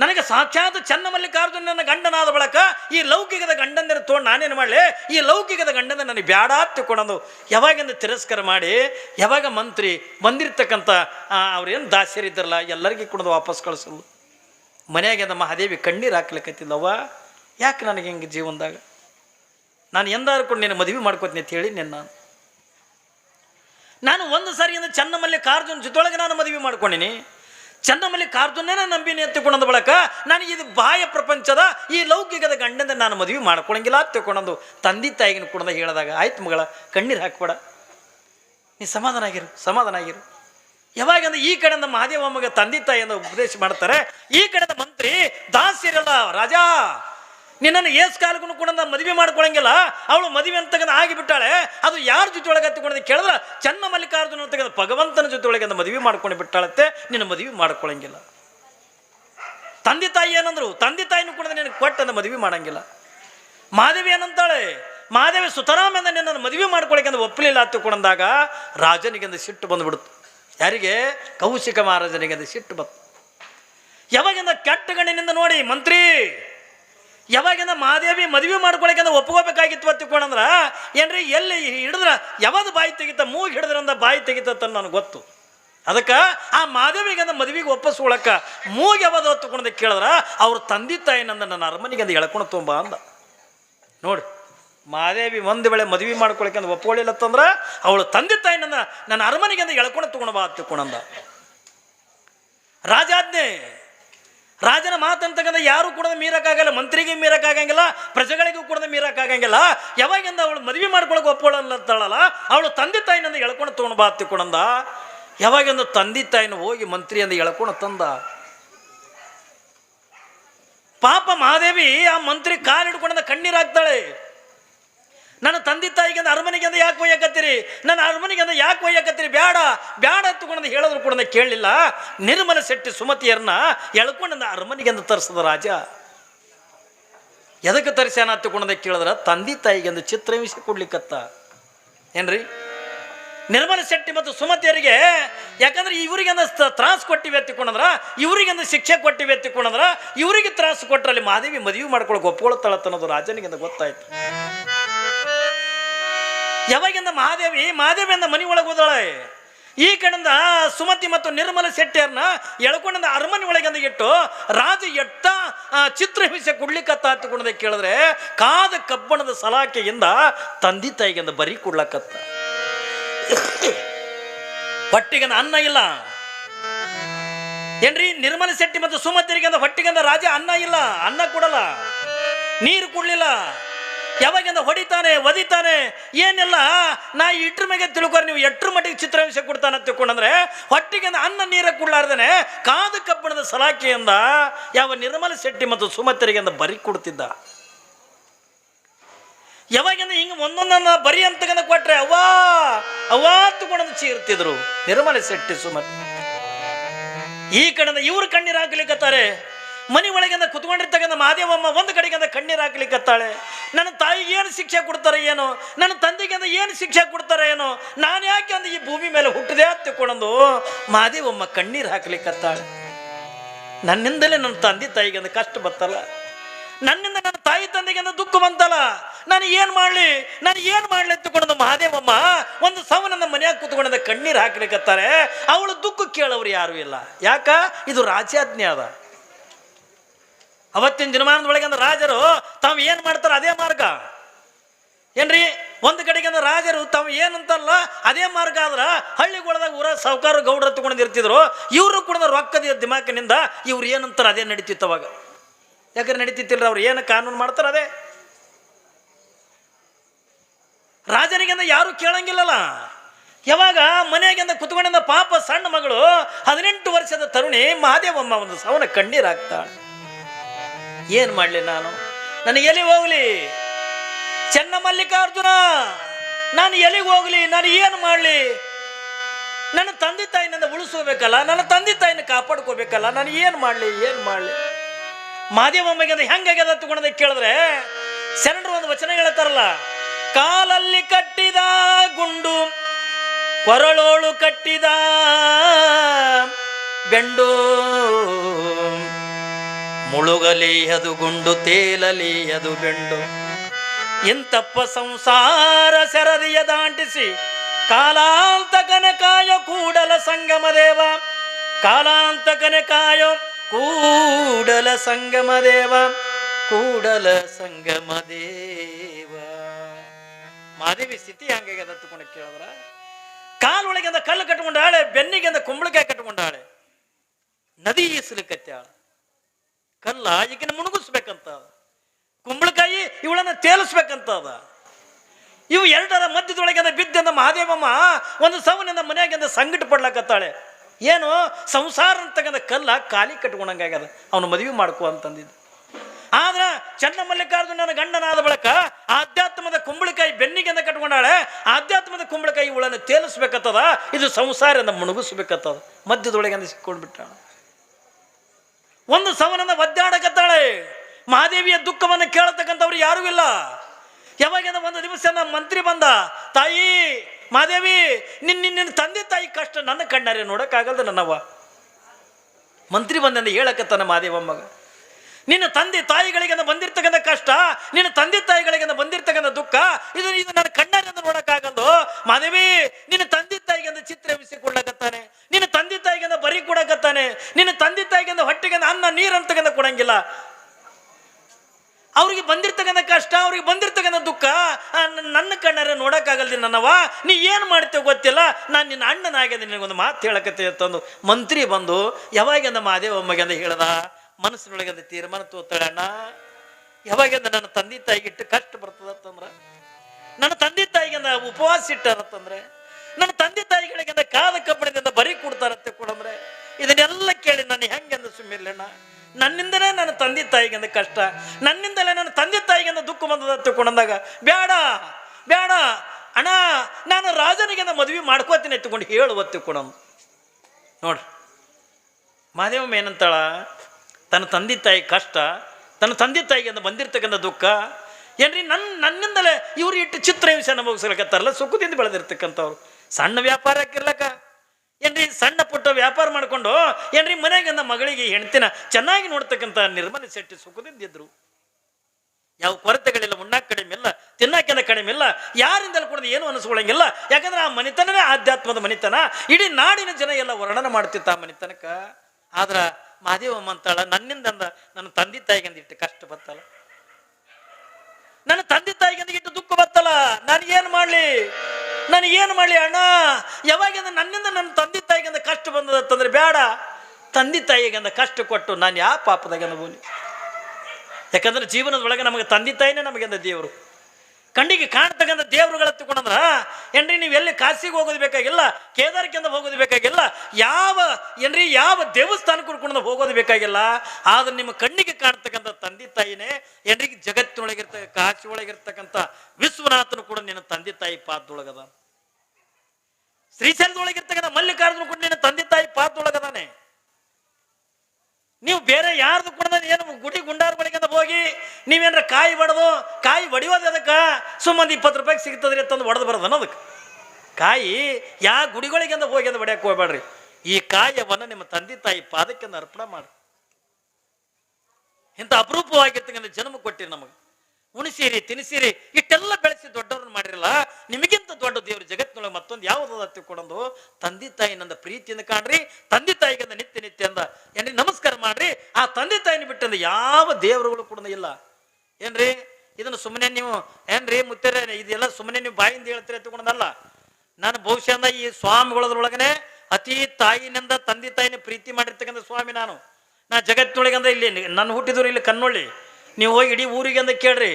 ನನಗೆ ಸಾಕ್ಷಾತ್ ಚನ್ನಮಲ್ಲಿಕಾರ್ಜುನ ನನ್ನ ಗಂಡನಾದ ಬಳಕ ಈ ಲೌಕಿಕದ ಗಂಡಂದಿರ ತೊಗೊಂಡು ನಾನೇನು ಮಾಡಲಿ? ಈ ಲೌಕಿಕದ ಗಂಡನ ನನಗೆ ಬ್ಯಾಡ ತಿಳ್ಕೊಂಡು ಯಾವಾಗಿಂದ ತಿರಸ್ಕಾರ ಮಾಡಿ, ಯಾವಾಗ ಮಂತ್ರಿ ಬಂದಿರ್ತಕ್ಕಂಥ ಅವ್ರೇನು ದಾಸ್ಯರಿದ್ದಾರಲ್ಲ ಎಲ್ಲರಿಗೂ ಕೊಡೋದು ವಾಪಸ್ ಕಳಿಸಲು ಅದ ಮಹಾದೇವಿ ಕಣ್ಣೀರು ಹಾಕ್ಲಿಕ್ಕತ್ತಿಲ್ಲವ್ವ ಯಾಕೆ ನನಗೆ ಹಿಂಗೆ ಜೀವನದಾಗ? ನಾನು ಎಂದಾರು ಕೂಡ ನೀನು ಮದುವೆ ಮಾಡ್ಕೋತೀನಿ ಅಂತ ಹೇಳಿ ನಿನ್ನ ನಾನು. ನಾನು ಒಂದು ಸಾರಿಯಿಂದ ಚನ್ನಮಲ್ಲಿಕಾರ್ಜುನ ಜೊತೆಯೊಳಗೆ ನಾನು ಮದುವೆ ಮಾಡ್ಕೊಂಡಿನಿ. ಚನ್ನಮಲ್ಲಿಕಾರ್ಜುನೇ ನಾನು ನಂಬಿನಿ ತಿಳ್ಕೊಂಡ ಬಳಕ ನಾನು ಇದು ಬಾಹ್ಯ ಪ್ರಪಂಚದ ಈ ಲೌಕಿಕದ ಗಂಡಂದ ನಾನು ಮದುವೆ ಮಾಡ್ಕೊಳಂಗಿಲ್ಲ ತಿಳ್ಕೊಂಡಂದು ತಂದೆ ತಾಯಿಗಿನ ಕುಡ್ದ ಹೇಳಿದಾಗ, ಆಯ್ತು ಮಗಳ, ಕಣ್ಣೀರು ಹಾಕ್ಬೇಡ. ನೀ ಸಮಾಧಾನ ಆಗಿರು ಸಮಾಧಾನ ಆಗಿರು. ಯಾವಾಗಂದ್ರೆ ಈ ಕಡೆಯಿಂದ ಮಹಾದೇವಮ್ಮಗ ತಂದೆ ತಾಯಿಯಿಂದ ಉಪದೇಶ ಮಾಡ್ತಾರೆ, ಈ ಕಡೆದ ಮಂತ್ರಿ ದಾಸಿರಲ್ಲ ರಾಜಾ ನಿನ್ನನ್ನು ಏಸ್ ಕಾಲಕ್ಕೂ ಕೂಡ ನಾನು ಮದುವೆ ಮಾಡ್ಕೊಳಂಗಿಲ್ಲ. ಅವಳು ಮದುವೆ ಅಂತ ಆಗಿಬಿಟ್ಟಾಳೆ. ಅದು ಯಾರ ಜೊತೆ ಒಳಗೆ ಹತ್ತಿಕೊಂಡು ಕೇಳಿದ್ರೆ? ಚನ್ನ ಮಲ್ಲಿಕಾರ್ಜುನ ತೆಗೆದು ಭಗವಂತನ ಜೊತೆ ಒಳಗೆ ಮದುವೆ ಮಾಡ್ಕೊಂಡು ಬಿಟ್ಟಾಳತ್ತೆ ನಿನ್ನ ಮದುವೆ ಮಾಡ್ಕೊಳಂಗಿಲ್ಲ. ತಂದೆ ತಾಯಿ ಏನಂದ್ರು? ತಂದೆ ತಾಯಿನೂ ಕೂಡ ನಿನಗೆ ಕೊಟ್ಟಂದ ಮದುವೆ ಮಾಡಂಗಿಲ್ಲ. ಮಾದೇವಿ ಏನಂತಾಳೆ? ಮಾದೇವಿ ಸುತರಾಮೆಂದ ನಿನ್ನನ್ನು ಮದುವೆ ಮಾಡ್ಕೊಳಕ್ಕೆ ಒಪ್ಪಲಿಲ್ಲ ಹತ್ತಿಕೊಂಡಾಗ ರಾಜನಿಗೆ ಅಂದ ಸಿಟ್ಟು ಬಂದ್ಬಿಡ್ತು ಯಾರಿಗೆ? ಕೌಶಿಕ ಮಹಾರಾಜನಿಗೆ ಸಿಟ್ಟು ಬಂತು. ಯಾವಾಗಿಂದ ಕೆಟ್ಟ ಗಣ್ಣಿನಿಂದ ನೋಡಿ, ಮಂತ್ರಿ? ಯಾವಾಗಿಂದ ಮಹಾದೇವಿ ಮದುವೆ ಮಾಡ್ಕೊಳಕಂದ್ರೆ ಒಪ್ಕೋಬೇಕಾಗಿತ್ತು ತಿಳ್ಕೊಂಡ್ರ ಏನ್ರಿ, ಎಲ್ಲಿ ಹಿಡಿದ್ರ, ಯಾವ್ದು ಬಾಯಿ ತೆಗಿತ, ಮೂಗ್ ಹಿಡಿದ್ರಂದ ಬಾಯಿ ತೆಗಿತ ನನಗೆ ಗೊತ್ತು. ಅದಕ್ಕೆ ಆ ಮಾದೇವಿಗೆ ಅಂದ ಮದುವೆಗೆ ಒಪ್ಪಿಸ್ಕೊಳಕ ಮೂಗ್ ಯಾವಾಗ ಹೊತ್ತುಕೊಂಡ ಕೇಳಿದ್ರ, ಅವ್ರ ತಂದೆ ತಾಯಿ ನನ್ನ ನನ್ನ ಅರಮನೆಗೆ ಅಂದ ಎಳ್ಕೊಂಡು ತುಂಬ ಅಂದ. ನೋಡಿ ಮಾದೇವಿ ಒಂದು ವೇಳೆ ಮದುವೆ ಮಾಡ್ಕೊಳಕ್ಕೆ ಅಂದ ಒಪ್ಕೊಳ್ಳಿಲ್ಲತ್ತಂದ್ರ ಅವಳು ತಂದೆ ತಾಯಿ ನನ್ನ ನನ್ನ ಅರಮನೆಗೆ ಅಂದ ಎಳ್ಕೊಂಡು ತಗೊಂಡು ಬಾ ತಿಳ್ಕೊಂಡಂದ ರಾಜಾಜ್ಞೆ ರಾಜನ ಮಾತಂತಕ್ಕಂಥ ಯಾರು ಕೂಡ ಮೀರಕ್ಕಾಗಲ್ಲ, ಮಂತ್ರಿಗೆ ಮೀರಕ್ಕಾಗಂಗಿಲ್ಲ, ಪ್ರಜೆಗಳಿಗೂ ಕೂಡ ಮೀರಕ್ಕಾಗಂಗಿಲ್ಲ. ಯಾವಾಗಿಂದ ಅವಳು ಮದುವೆ ಮಾಡ್ಕೊಳಕ್ಕೆ ಒಪ್ಕೊಳ್ಳಲ್ಲತ್ತಾಳಲ್ಲ ಅವಳು ತಂದೆ ತಾಯಿನಿಂದ ಎಳ್ಕೊಂಡು ತೊಗೊಂಡು ಬಾ ಕೊಡಂದ ಯಾವಾಗಿಂದ ತಂದೆ ತಾಯಿನ ಹೋಗಿ ಮಂತ್ರಿಯಿಂದ ಎಳ್ಕೊಂಡು ತಂದ. ಪಾಪ ಮಹಾದೇವಿ ಆ ಮಂತ್ರಿ ಕಾಲು ಕಣ್ಣೀರಾಗ್ತಾಳೆ ನನ್ನ ತಂದೆ ತಾಯಿಗೆ ಅಂದ ಅರಮನೆಗೆ ಅಂದ ಯಾಕೆ ಒಯ್ಯಕತ್ತೀರಿ? ನನ್ನ ಅರಮನೆಗೆ ಅಂದ ಯಾಕೆ ಒಯ್ಯಕತ್ತೀರಿ? ಬೇಡ ಬೇಡ ತಗೊಂಡು ಹೇಳಿದ್ರು ಕೂಡ ಕೇಳಲಿಲ್ಲ. ನಿರ್ಮಲ ಶೆಟ್ಟಿ ಸುಮತಿಯರನ್ನ ಎಳ್ಕೊಂಡ ಅರಮನೆಗೆ ತರಿಸದ ರಾಜ. ಎದಕ್ಕೆ ತರಿಸ್ಯಾನ ತಗೊಂಡ ಕೇಳಿದ್ರ, ತಂದೆ ಚಿತ್ರ ವಿಷಯ ಕೊಡ್ಲಿಕ್ಕತ್ತ. ಏನ್ರಿ? ನಿರ್ಮಲ ಶೆಟ್ಟಿ ಮತ್ತು ಸುಮತಿಯರಿಗೆ, ಯಾಕಂದ್ರೆ ಇವರಿಗೆ ತ್ರಾಸ ಕೊಟ್ಟಿವೆ ಎತ್ತಿಕೊಂಡಂದ್ರ ಇವರಿಗೆ ಅಂದ ಶಿಕ್ಷೆ ಕೊಟ್ಟಿವೆ ಎತ್ತಿಕೊಂಡಂದ್ರ ಇವರಿಗೆ ತ್ರಾಸು ಕೊಟ್ಟರೆ ಅಲ್ಲಿ ಮಾದೇವಿ ಮದುವೆ ಮಾಡ್ಕೊಳಕ್ಕೆ ಒಪ್ಕೊಳ್ತಾಳತ್ತ ಅನ್ನೋದು ರಾಜನಿಗೆ ಗೊತ್ತಾಯ್ತು. ಯಾವಾಗಿಂದ ಮಹಾದೇವಿ ಮಹಾದೇವಿಯಿಂದ ಮನೆ ಒಳಗೆ ಹೋದಳೆ? ಈ ಕಡೆಯಿಂದ ಸುಮತಿ ಮತ್ತು ನಿರ್ಮಲ ಶೆಟ್ಟಿಯರ್ನ ಎಳ್ಕೊಂಡ ಅರಮನೆ ಒಳಗೆ ಇಟ್ಟು ರಾಜ ಎಟ್ಟ ಚಿತ್ರಹಿಂಸೆ ಕೊಡ್ಲಿಕ್ಕತ್ತ ಹತ್ತುಕೊಂಡದೆ ಕೇಳಿದ್ರೆ ಕಾದ ಕಬ್ಬಣದ ಸಲಾಕೆಯಿಂದ ತಂದಿ ತಾಯಿಗಿಂದ ಬರಿ ಕೊಡ್ಲಕ್ಕತ್ತ ಹೊಟ್ಟಿಗಂದ ಅನ್ನ ಇಲ್ಲ. ಏನ್ರಿ, ನಿರ್ಮಲ ಶೆಟ್ಟಿ ಮತ್ತು ಸುಮತಿರಿಗಂದ ಹೊಟ್ಟಿಗಂದ ರಾಜ ಅನ್ನ ಇಲ್ಲ, ಅನ್ನ ಕೊಡಲ್ಲ, ನೀರು ಕೊಡ್ಲಿಲ್ಲ. ಯಾವಾಗಿಂದ ಹೊಡಿತಾನೆ, ಒದಿತಾನೆ, ಏನೆಲ್ಲ ನಾ ಇಟ್ರ ಮೇಲೆ ತಿಳ್ಕೊರಿ, ನೀವು ಎಟ್ರ ಮಟ್ಟಿಗೆ ಚಿತ್ರಹಿಂಸೆ ಕೊಡ್ತಾನೆ ತಿಳ್ಕೊಂಡ್ರೆ ಹೊಟ್ಟಿಗೆ ಅನ್ನ ನೀರ ಕೊಡ್ಲಾರ್ದೇನೆ ಕಾದು ಕಬ್ಬಿಣದ ಸಲಾಖೆಯಿಂದ ಯಾವ ನಿರ್ಮಲ ಶೆಟ್ಟಿ ಮತ್ತು ಸುಮತಿರಿಗೆಂದ ಬರಿ ಕೊಡ್ತಿದ್ದ. ಯಾವಾಗಿಂದ ಹಿಂಗೆ ಒಂದೊಂದನ್ನ ಬರಿ ಅಂತಗಂದ ಕೊಟ್ರೆ, ಅವ್ವಾ ಅವಾ ತಗೊಂಡು ಚೀರ್ತಿದ್ರು ನಿರ್ಮಲ ಶೆಟ್ಟಿ ಸುಮತಿ ಈ ಕಡೆಯಿಂದ ಇವ್ರ ಕಣ್ಣೀರು ಹಾಕ್ಲಿಕ್ಕತ್ತಾರೆ ಮನೆ ಒಳಗಿಂದ ಕುತ್ಕೊಂಡಿರ್ತಕ್ಕಂಥ ಮಾದೇವಮ್ಮ ಒಂದು ಕಡೆಗಿಂದ ಕಣ್ಣೀರು ಹಾಕ್ಲಿಕ್ಕತ್ತಾಳೆ ನನ್ನ ತಾಯಿಗೆ ಏನು ಶಿಕ್ಷೆ ಕೊಡ್ತಾರೆ ಏನು? ನನ್ನ ತಂದೆಗೆ ಅಂದ ಏನು ಶಿಕ್ಷೆ ಕೊಡ್ತಾರೆ ಏನೋ? ನಾನು ಯಾಕೆ ಅಂದ ಈ ಭೂಮಿ ಮೇಲೆ ಹುಟ್ಟಿದೆ ತಿಳ್ಕೊಂಡು ಮಾದೇವಮ್ಮ ಕಣ್ಣೀರು ಹಾಕ್ಲಿಕ್ಕತ್ತಾಳೆ ನನ್ನಿಂದಲೇ ನನ್ನ ತಂದೆ ತಾಯಿಗೆ ಅಂದ ಕಷ್ಟ ಬತ್ತಲ್ಲ. ನನ್ನಿಂದ ನನ್ನ ತಾಯಿ ತಂದೆಗೆ ಅಂದ ದುಃಖ ಬಂತಲ್ಲ. ನಾನು ಏನು ಮಾಡಲಿ? ನಾನು ಏನು ಮಾಡಲಿ ಅಂತಕೊಂಡು ಮಹಾದೇವಮ್ಮ ಒಂದು ಸವ ನನ್ನ ಮನೆಯಾಗ ಕೂತ್ಕೊಂಡ ಕಣ್ಣೀರು ಹಾಕ್ಲಿಕ್ಕತ್ತಾರೆ ಅವಳು ದುಃಖ ಕೇಳವ್ರು ಯಾರು ಇಲ್ಲ. ಯಾಕ? ಇದು ರಾಜ್ಯಾಜ್ಞೆ ಅದ. ಅವತ್ತಿನ ದಿನಮಾನದ ಒಳಗೆ ಅಂದ್ರೆ ರಾಜರು, ತಾವು ಏನು ಮಾಡ್ತಾರ ಅದೇ ಮಾರ್ಗ. ಏನ್ರಿ? ಒಂದು ಕಡೆಗೆ ಅಂದ್ರೆ ರಾಜರು, ತಾವು ಏನಂತಲ್ಲ ಅದೇ ಮಾರ್ಗ ಆದ್ರೆ ಹಳ್ಳಿಗೊಳದಾಗ ಊರ ಸಾವುಕಾರ ಗೌಡ್ರ ತಗೊಂಡು ಇರ್ತಿದ್ರು. ಇವರು ಕೂಡ ರೊಕ್ಕದ ದಿಮಾಕಿನಿಂದ ಇವ್ರು ಏನಂತಾರ ಅದೇ ನಡೀತಿತ್ತು ಅವಾಗ. ಯಾಕಂದ್ರೆ ನಡೀತಿತ್ತಿಲ್ಲ ಅವ್ರು? ಏನು ಕಾನೂನು ಮಾಡ್ತಾರ ಅದೇ? ರಾಜನಿಗೆಂದ ಯಾರು ಕೇಳಂಗಿಲ್ಲಲ್ಲ. ಯಾವಾಗ ಮನೆಯಾಗಿಂದ ಕುತ್ಕೊಂಡಿಂದ ಪಾಪ ಸಣ್ಣ ಮಗಳು ಹದಿನೆಂಟು ವರ್ಷದ ತರುಣಿ ಮಹಾದೇವಮ್ಮ ಒಂದು ಸವನ ಕಣ್ಣೀರು ಹಾಕ್ತಾಳೆ. ಏನು ಮಾಡಲಿ ನಾನು? ನನಗೆ ಎಲ್ಲಿ ಹೋಗ್ಲಿ. ಚೆನ್ನ ಮಲ್ಲಿಕಾರ್ಜುನ, ನಾನು ಎಲ್ಲಿಗೆ ಹೋಗ್ಲಿ, ನಾನು ಏನು ಮಾಡಲಿ? ನನ್ನ ತಂದೆ ತಾಯಿನಿಂದ ಉಳಿಸ್ಕೋಬೇಕಲ್ಲ, ನನ್ನ ತಂದೆ ತಾಯಿನ ಕಾಪಾಡ್ಕೋಬೇಕಲ್ಲ, ನಾನು ಏನು ಮಾಡಲಿ ಏನು ಮಾಡಲಿ? ಮಾದೇವಮ್ಮಗೆ ಅದು ಹೆಂಗಾಗ್ಯದ ತಗೊಂಡದ ಕೇಳಿದ್ರೆ, ಶರಣರು ಒಂದು ವಚನ ಹೇಳ್ತಾರಲ್ಲ, ಕಾಲಲ್ಲಿ ಕಟ್ಟಿದ ಗುಂಡು, ಕೊರಳೋಳು ಕಟ್ಟಿದ ಬೆಂಡು ಮುಳುಗಲಿ ಅದು ಗುಂಡು ತೇಲಲಿ ಅದು ಬೆಂಡು. ಇಂತಪ್ಪ ಸಂಸಾರ ಸರದಿಯ ದಾಂಟಿಸಿ ಕಾಲಾಂತ ಕನಕಾಯ ಕೂಡಲ ಸಂಗಮ ದೇವ ಕಾಲಾಂತ ಕನಕಾಯ ಕೂಡಲ ಸಂಗಮ ದೇವ ಕೂಡಲ ಸಂಗಮ ದೇವ ಮಾದೇವಿ, ಸ್ಥಿತಿ ಹಂಗೆ ತಗೊಂಡು ಕೇಳಿದ್ರ? ಕಾಲೊಳಗಿಂದ ಕಲ್ಲು ಕಟ್ಕೊಂಡಾಳೆ ಬೆನ್ನಿಗಿಂದ ಕುಂಬಳಕಾಯಿ ಕಟ್ಕೊಂಡಾಳೆ. ನದಿ ಈಸಲಿಕತ್ತಾಳ ಕಲ್ಲ ಈಗಿನ ಮುಣುಗಿಸ್ಬೇಕಂತ ಕುಂಬಳಕಾಯಿ ಇವಳನ್ನ ತೇಲಿಸ್ಬೇಕಂತ ಅದ ಇವು ಎರಡರ ಮಧ್ಯದೊಳಗೆ ಬಿದ್ದಿಂದ ಮಹಾದೇವಮ್ಮ ಒಂದು ಸವನಿಂದ ಮನೆಯಾಗಿಂದ ಸಂಗಟ ಪಡ್ಲಕತ್ತಾಳೆ. ಏನು? ಸಂಸಾರ ಅಂತಕ್ಕಂಥ ಕಲ್ಲ ಖಾಲಿ ಕಟ್ಕೊಂಡಂಗಾಗ್ಯದ ಅವನು ಮದುವೆ ಮಾಡ್ಕೊ ಅಂತಂದಿದ್ದು. ಆದ್ರೆ ಚನ್ನ ಮಲ್ಲಿಕಾರ್ಜುನನ ಗಂಡನಾದ ಬಳಿಕ ಆಧ್ಯಾತ್ಮದ ಕುಂಬಳಕಾಯಿ ಬೆನ್ನಿಗೆಂದ ಕಟ್ಕೊಂಡಾಳೆ. ಆಧ್ಯಾತ್ಮದ ಕುಂಬಳಕಾಯಿ ಇವಳನ್ನು ತೇಲಿಸ್ಬೇಕತ್ತದ ಇದು ಸಂಸಾರದಿಂದ ಮುಣುಗಿಸ್ಬೇಕತ್ತದ ಮಧ್ಯದೊಳಗೆ ಸಿಕ್ಕೊಂಡು ಬಿಟ್ಟಾಳ ಒಂದು ಸವನನ್ನ ಒದ್ದಾಡಕತ್ತಾಳೆ. ಮಹಾದೇವಿಯ ದುಃಖವನ್ನು ಕೇಳತಕ್ಕಂಥವ್ರು ಯಾರೂ ಇಲ್ಲ. ಯಾವಾಗಿಂದ ಒಂದು ದಿವಸ ನಮ್ಮ ಮಂತ್ರಿ ಬಂದ, ತಾಯಿ, ಮಹಾದೇವಿ ನಿನ್ನ ನಿನ್ನ ತಂದೆ ತಾಯಿ ಕಷ್ಟ, ನನ್ನ ಕಣ್ಣಾರೆ ನೋಡೋಕ್ಕಾಗಲ್ದ ನನ್ನವ್ವ. ಮಂತ್ರಿ ಬಂದಂದು ಹೇಳಕತ್ತಾನ ಮಾದೇವಮ್ಮಗ ನಿನ್ನ ತಂದೆ ತಾಯಿಗಳಿಗೆಂದ ಬಂದಿರ್ತಕ್ಕಂಥ ಕಷ್ಟ, ನಿನ್ನ ತಂದೆ ತಾಯಿಗಳಿಗೆಂದ ಬಂದಿರ್ತಕ್ಕಂಥ ದುಃಖ, ಇದು ಇದು ನನ್ನ ಕಣ್ಣರಿಂದ ನೋಡಕ್ಕಾಗಲ್ದು. ಮಾಧವಿ ನಿನ್ನ ತಂದೆ ತಾಯಿಗೆಂದ ಚಿತ್ರ ಬಿಸಿಕೊಳ್ಳಕತ್ತಾನೆ ನಿನ್ನ ತಂದೆ ತಾಯಿಗೆಂದ ಬರಿ ಕೊಡಕತ್ತಾನೆ. ನಿನ್ನ ತಂದೆ ತಾಯಿಗೆಂದ ಹೊಟ್ಟೆಗೆಂದ ಅನ್ನ, ನೀರು ಅಂತಕ್ಕಂಥ ಕೊಡಂಗಿಲ್ಲ. ಅವ್ರಿಗೆ ಬಂದಿರ್ತಕ್ಕಂಥ ಕಷ್ಟ, ಅವ್ರಿಗೆ ಬಂದಿರ್ತಕ್ಕಂಥ ದುಃಖ ನನ್ನ ಕಣ್ಣಾರೆ ನೋಡಕ್ಕಾಗಲ್ದಿ ನನ್ನವ ನೀ ಏನು ಮಾಡ್ತೇವೆ ಗೊತ್ತಿಲ್ಲ. ನಾನು ನಿನ್ನ ಅಣ್ಣನಾಗಿದ್ದೆ ನಿನಗೊಂದು ಮಾತು ಹೇಳಕತ್ತೆ ಅಂತಂದು ಮಂತ್ರಿ ಬಂದು ಯಾವಾಗಿಂದ ಮಾದೇವಮ್ಮಗೆ ಹೇಳ್ದ? ಮನಸ್ಸಿನೊಳಗೆ ಅದು ತೀರ್ಮಾನ ತೋತಾಳಣ್ಣ ಯಾವಾಗಿಂದ ನನ್ನ ತಂದೆ ತಾಯಿಗೆ ಇಟ್ಟು ಕಷ್ಟ ಅಂತಂದ್ರೆ, ನನ್ನ ತಂದೆ ತಾಯಿಗಿಂದ ಉಪವಾಸ ಇಟ್ಟಾರತ್ತಂದ್ರೆ ನನ್ನ ತಂದೆ ತಾಯಿಗಳಿಗಿಂದ ಕಾದ ಕಬ್ಬಣದಿಂದ ಬರೀ ಕೊಡ್ತಾರತ್ತೆ ಕೊಡಂದ್ರೆ, ಇದನ್ನೆಲ್ಲ ಕೇಳಿ ನಾನು ಹೆಂಗಂದ ಸುಮ್ಮಿರ್ಲಣ್ಣ ನನ್ನಿಂದಲೇ ನನ್ನ ತಂದೆ ತಾಯಿಗಿಂದ ಕಷ್ಟ, ನನ್ನಿಂದಲೇ ನನ್ನ ತಂದೆ ತಾಯಿಗೆಂದ ದುಃಖ ಬಂದದ ತಿಳ್ಕೊಂಡಂದಾಗ ಬೇಡ ಬೇಡ ಅಣ್ಣ, ನಾನು ರಾಜನಿಗಿಂದ ಮದುವೆ ಮಾಡ್ಕೋತೀನಿ ಎತ್ಕೊಂಡು ಹೇಳುವ ತಿಳ್ಕೊಳಮ್ ನೋಡ್ರಿ, ಮಾದೇವಮ್ಮ ಏನಂತಾಳ ತನ್ನ ತಂದೆ ತಾಯಿ ಕಷ್ಟ, ತನ್ನ ತಂದೆ ತಾಯಿಗೆ ಬಂದಿರ್ತಕ್ಕಂಥ ದುಃಖ. ಏನ್ರಿ ನನ್ನ ನನ್ನಿಂದಲೇ ಇವ್ರು ಇಟ್ಟು ಚಿತ್ರ ಹಿಂಸೆ ಅನುಭವಿಸ್ಲಿಕತ್ತಾರಲ್ಲ ಸುಖದಿಂದ ಬೆಳೆದಿರ್ತಕ್ಕಂಥವ್ರು. ಸಣ್ಣ ವ್ಯಾಪಾರ ಹಾಕಿರ್ಲಕ್ಕ ಏನ್ರಿ ಸಣ್ಣ ಪುಟ್ಟ ವ್ಯಾಪಾರ ಮಾಡಿಕೊಂಡು, ಏನ್ರಿ ಮನೆಗಿಂದ ಮಗಳಿಗೆ ಹೆಣ್ತಿನ ಚೆನ್ನಾಗಿ ನೋಡ್ತಕ್ಕಂಥ ನಿರ್ಮಲ ಶೆಟ್ಟಿ ಸುಖದಿಂದ ಇದ್ರು ಯಾವ ಕೊರತೆಗಳಿಲ್ಲ, ಉಣ್ಣಾಕ ಕಡಿಮೆ ಇಲ್ಲ ತಿನ್ನಕ್ಕಿಂತ ಕಡಿಮೆ ಇಲ್ಲ, ಯಾರಿಂದಲೂ ಕೂಡ ಏನು ಅನಿಸ್ಕೊಳ್ಳಂಗಿಲ್ಲ ಯಾಕಂದ್ರೆ ಆ ಮನಿತನನೇ ಆಧ್ಯಾತ್ಮದ ಮನಿತನ. ಇಡೀ ನಾಡಿನ ಜನ ಎಲ್ಲ ವರ್ಣನ ಮಾಡ್ತಿತ್ತು ಆ ಮನಿತನಕ ಆದ್ರ ಮಾದೇವಮ್ಮ ಅಂತಾಳ ನನ್ನಿಂದ ಅಂದ, ನನ್ನ ತಂದೆ ತಾಯಿಗೆ ಇಟ್ಟು ಕಷ್ಟ ಬತ್ತಲ್ಲ. ನನ್ನ ತಂದೆ ತಾಯಿಗೆ ಇಟ್ಟು ದುಃಖ ಬತ್ತಲ್ಲ, ನಾನು ಏನು ಮಾಡ್ಲಿ? ನಾನು ಏನು ಮಾಡ್ಲಿ ಅಣ್ಣ? ಯಾವಾಗಿಂದ ನನ್ನಿಂದ ನನ್ನ ತಂದೆ ತಾಯಿಗಿಂದ ಕಷ್ಟ ಬಂದದಂತಂದ್ರೆ ಬೇಡ. ತಂದೆ ತಾಯಿಗೆ ಕಷ್ಟ ಕೊಟ್ಟು ನಾನು ಯಾವ ಪಾಪದಾಗ ಬೋಲಿ ಯಾಕಂದ್ರೆ ಜೀವನದೊಳಗೆ ನಮಗೆ ತಂದೆ ತಾಯಿನೇ ನಮಗೆಂದ ದೇವರು. ಕಣ್ಣಿಗೆ ಕಾಣ್ತಕ್ಕಂಥ ದೇವರುಗಳ ತಗೊಂಡ್ರ ಏನ್ರಿ ನೀವು ಎಲ್ಲಿ ಕಾಶಿಗೆ ಹೋಗೋದು ಬೇಕಾಗಿಲ್ಲ ಕೇದಾರಕ್ಕಿಂದ ಹೋಗೋದು ಬೇಕಾಗಿಲ್ಲ, ಯಾವ, ಏನ್ರಿ ಯಾವ ದೇವಸ್ಥಾನಕ್ಕೂ ಕೂಡ ಹೋಗೋದು ಬೇಕಾಗಿಲ್ಲ, ಆದ್ರೆ ನಿಮ್ಮ ಕಣ್ಣಿಗೆ ಕಾಣ್ತಕ್ಕಂಥ ತಂದೆ ತಾಯಿನೇ, ಏನ್ರಿ ಜಗತ್ತಿನೊಳಗಿರ್ತ ಕಾಶಿ ಒಳಗಿರ್ತಕ್ಕಂಥ ವಿಶ್ವನಾಥನು ಕೂಡ ನಿನ್ನ ತಂದೆ ತಾಯಿ ಪಾದದೊಳಗದ. ಶ್ರೀಶೈಲದೊಳಗಿರ್ತಕ್ಕಂಥ ಮಲ್ಲಿಕಾರ್ಜುನ ಕೂಡ ನಿನ್ನ ತಂದೆ ತಾಯಿ ಪಾದದೊಳಗದಾನೆ. ನೀವು ಬೇರೆ ಯಾರ್ದು ಕೂಡ ಏನು ಗುಡಿ ಗುಂಡಾರ ಬಳಿಗೆ ಹೋಗಿ ನೀವೇನ್ರ ಕಾಯಿ ಬಡ್ದು, ಕಾಯಿ ಬಡಿಯೋದು ಅದಕ್ಕೆ ಸುಮ್ಮನೆ ಇಪ್ಪತ್ತು ರೂಪಾಯಿಗೆ ಸಿಗ್ತದ್ರಿ ಅಂತಂದು ಒಡೆದು ಬರೋದನ್ನ ಅದಕ್ಕೆ. ಕಾಯಿ ಯಾ ಗುಡಿಗಳಿಗೆ ಹೋಗಿ ಅಂದ ಬಡಿಯಕ್ಕೆ ಹೋಗ್ಬೇಡ್ರಿ. ಈ ಕಾಯವನ್ನು ನಿಮ್ಮ ತಂದೆ ತಾಯಿ ಪಾದಕ್ಕೆ ಅರ್ಪಣೆ ಮಾಡಿ. ಇಂಥ ಅಪರೂಪವಾಗಿರ್ತಕ್ಕಂಥ ಜನ್ಮ ಕೊಟ್ಟಿರಿ ನಮಗೆ. ಉಣಿಸಿರಿ, ತಿನಿಸಿರಿ, ಇಷ್ಟೆಲ್ಲ ಬೆಳೆಸಿ ದೊಡ್ಡವ್ರನ್ನ ಮಾಡಿರಲ್ಲ, ನಿಮಗಿಂತ ದೊಡ್ಡ ದೇವ್ರ ಜಗತ್ತಿನೊಳಗೆ ಮತ್ತೊಂದು ಯಾವ್ದು ತಿಳ್ಕೊಂಡು ತಂದೆ ತಾಯಿ ನಂದ ಪ್ರೀತಿಯಿಂದ ಕಾಣ್ರಿ, ತಂದೆ ತಾಯಿಗಂದ ನಿತ್ಯ ನಿತ್ಯ ಅಂದ. ಏನ್ರಿ, ನಮಸ್ಕಾರ ಮಾಡ್ರಿ, ಆ ತಂದೆ ತಾಯಿನ ಬಿಟ್ಟಂದ ಯಾವ ದೇವರುಗಳು ಕೂಡ ಇಲ್ಲ. ಏನ್ರಿ, ಇದನ್ನ ಸುಮ್ಮನೆ ನೀವು, ಏನ್ರಿ ಮುತ್ತೇರೆ ಇದೆಲ್ಲ ಸುಮ್ಮನೆ ನೀವು ಬಾಯಿಂದ ಹೇಳ್ತೀರಿ ತಗೊಂಡಲ್ಲ ನಾನು ಅಂದ ಈ ಸ್ವಾಮಿಗಳದ್ರೊಳಗನೆ ಅತಿ ತಾಯಿನಿಂದ ತಂದೆ ತಾಯಿನ ಪ್ರೀತಿ ಮಾಡಿರ್ತಕ್ಕಂಥ ಸ್ವಾಮಿ ನಾನು. ನಾ ಜಗತ್ತಿನೊಳಗಂದ ಇಲ್ಲಿ, ನನ್ನ ಹುಟ್ಟಿದವರು ಇಲ್ಲಿ ಕನ್ನೊಳ್ಳಿ ನೀವು ಹೋಗಿ ಇಡೀ ಊರಿಗೆ ಅಂತ ಕೇಳ್ರಿ.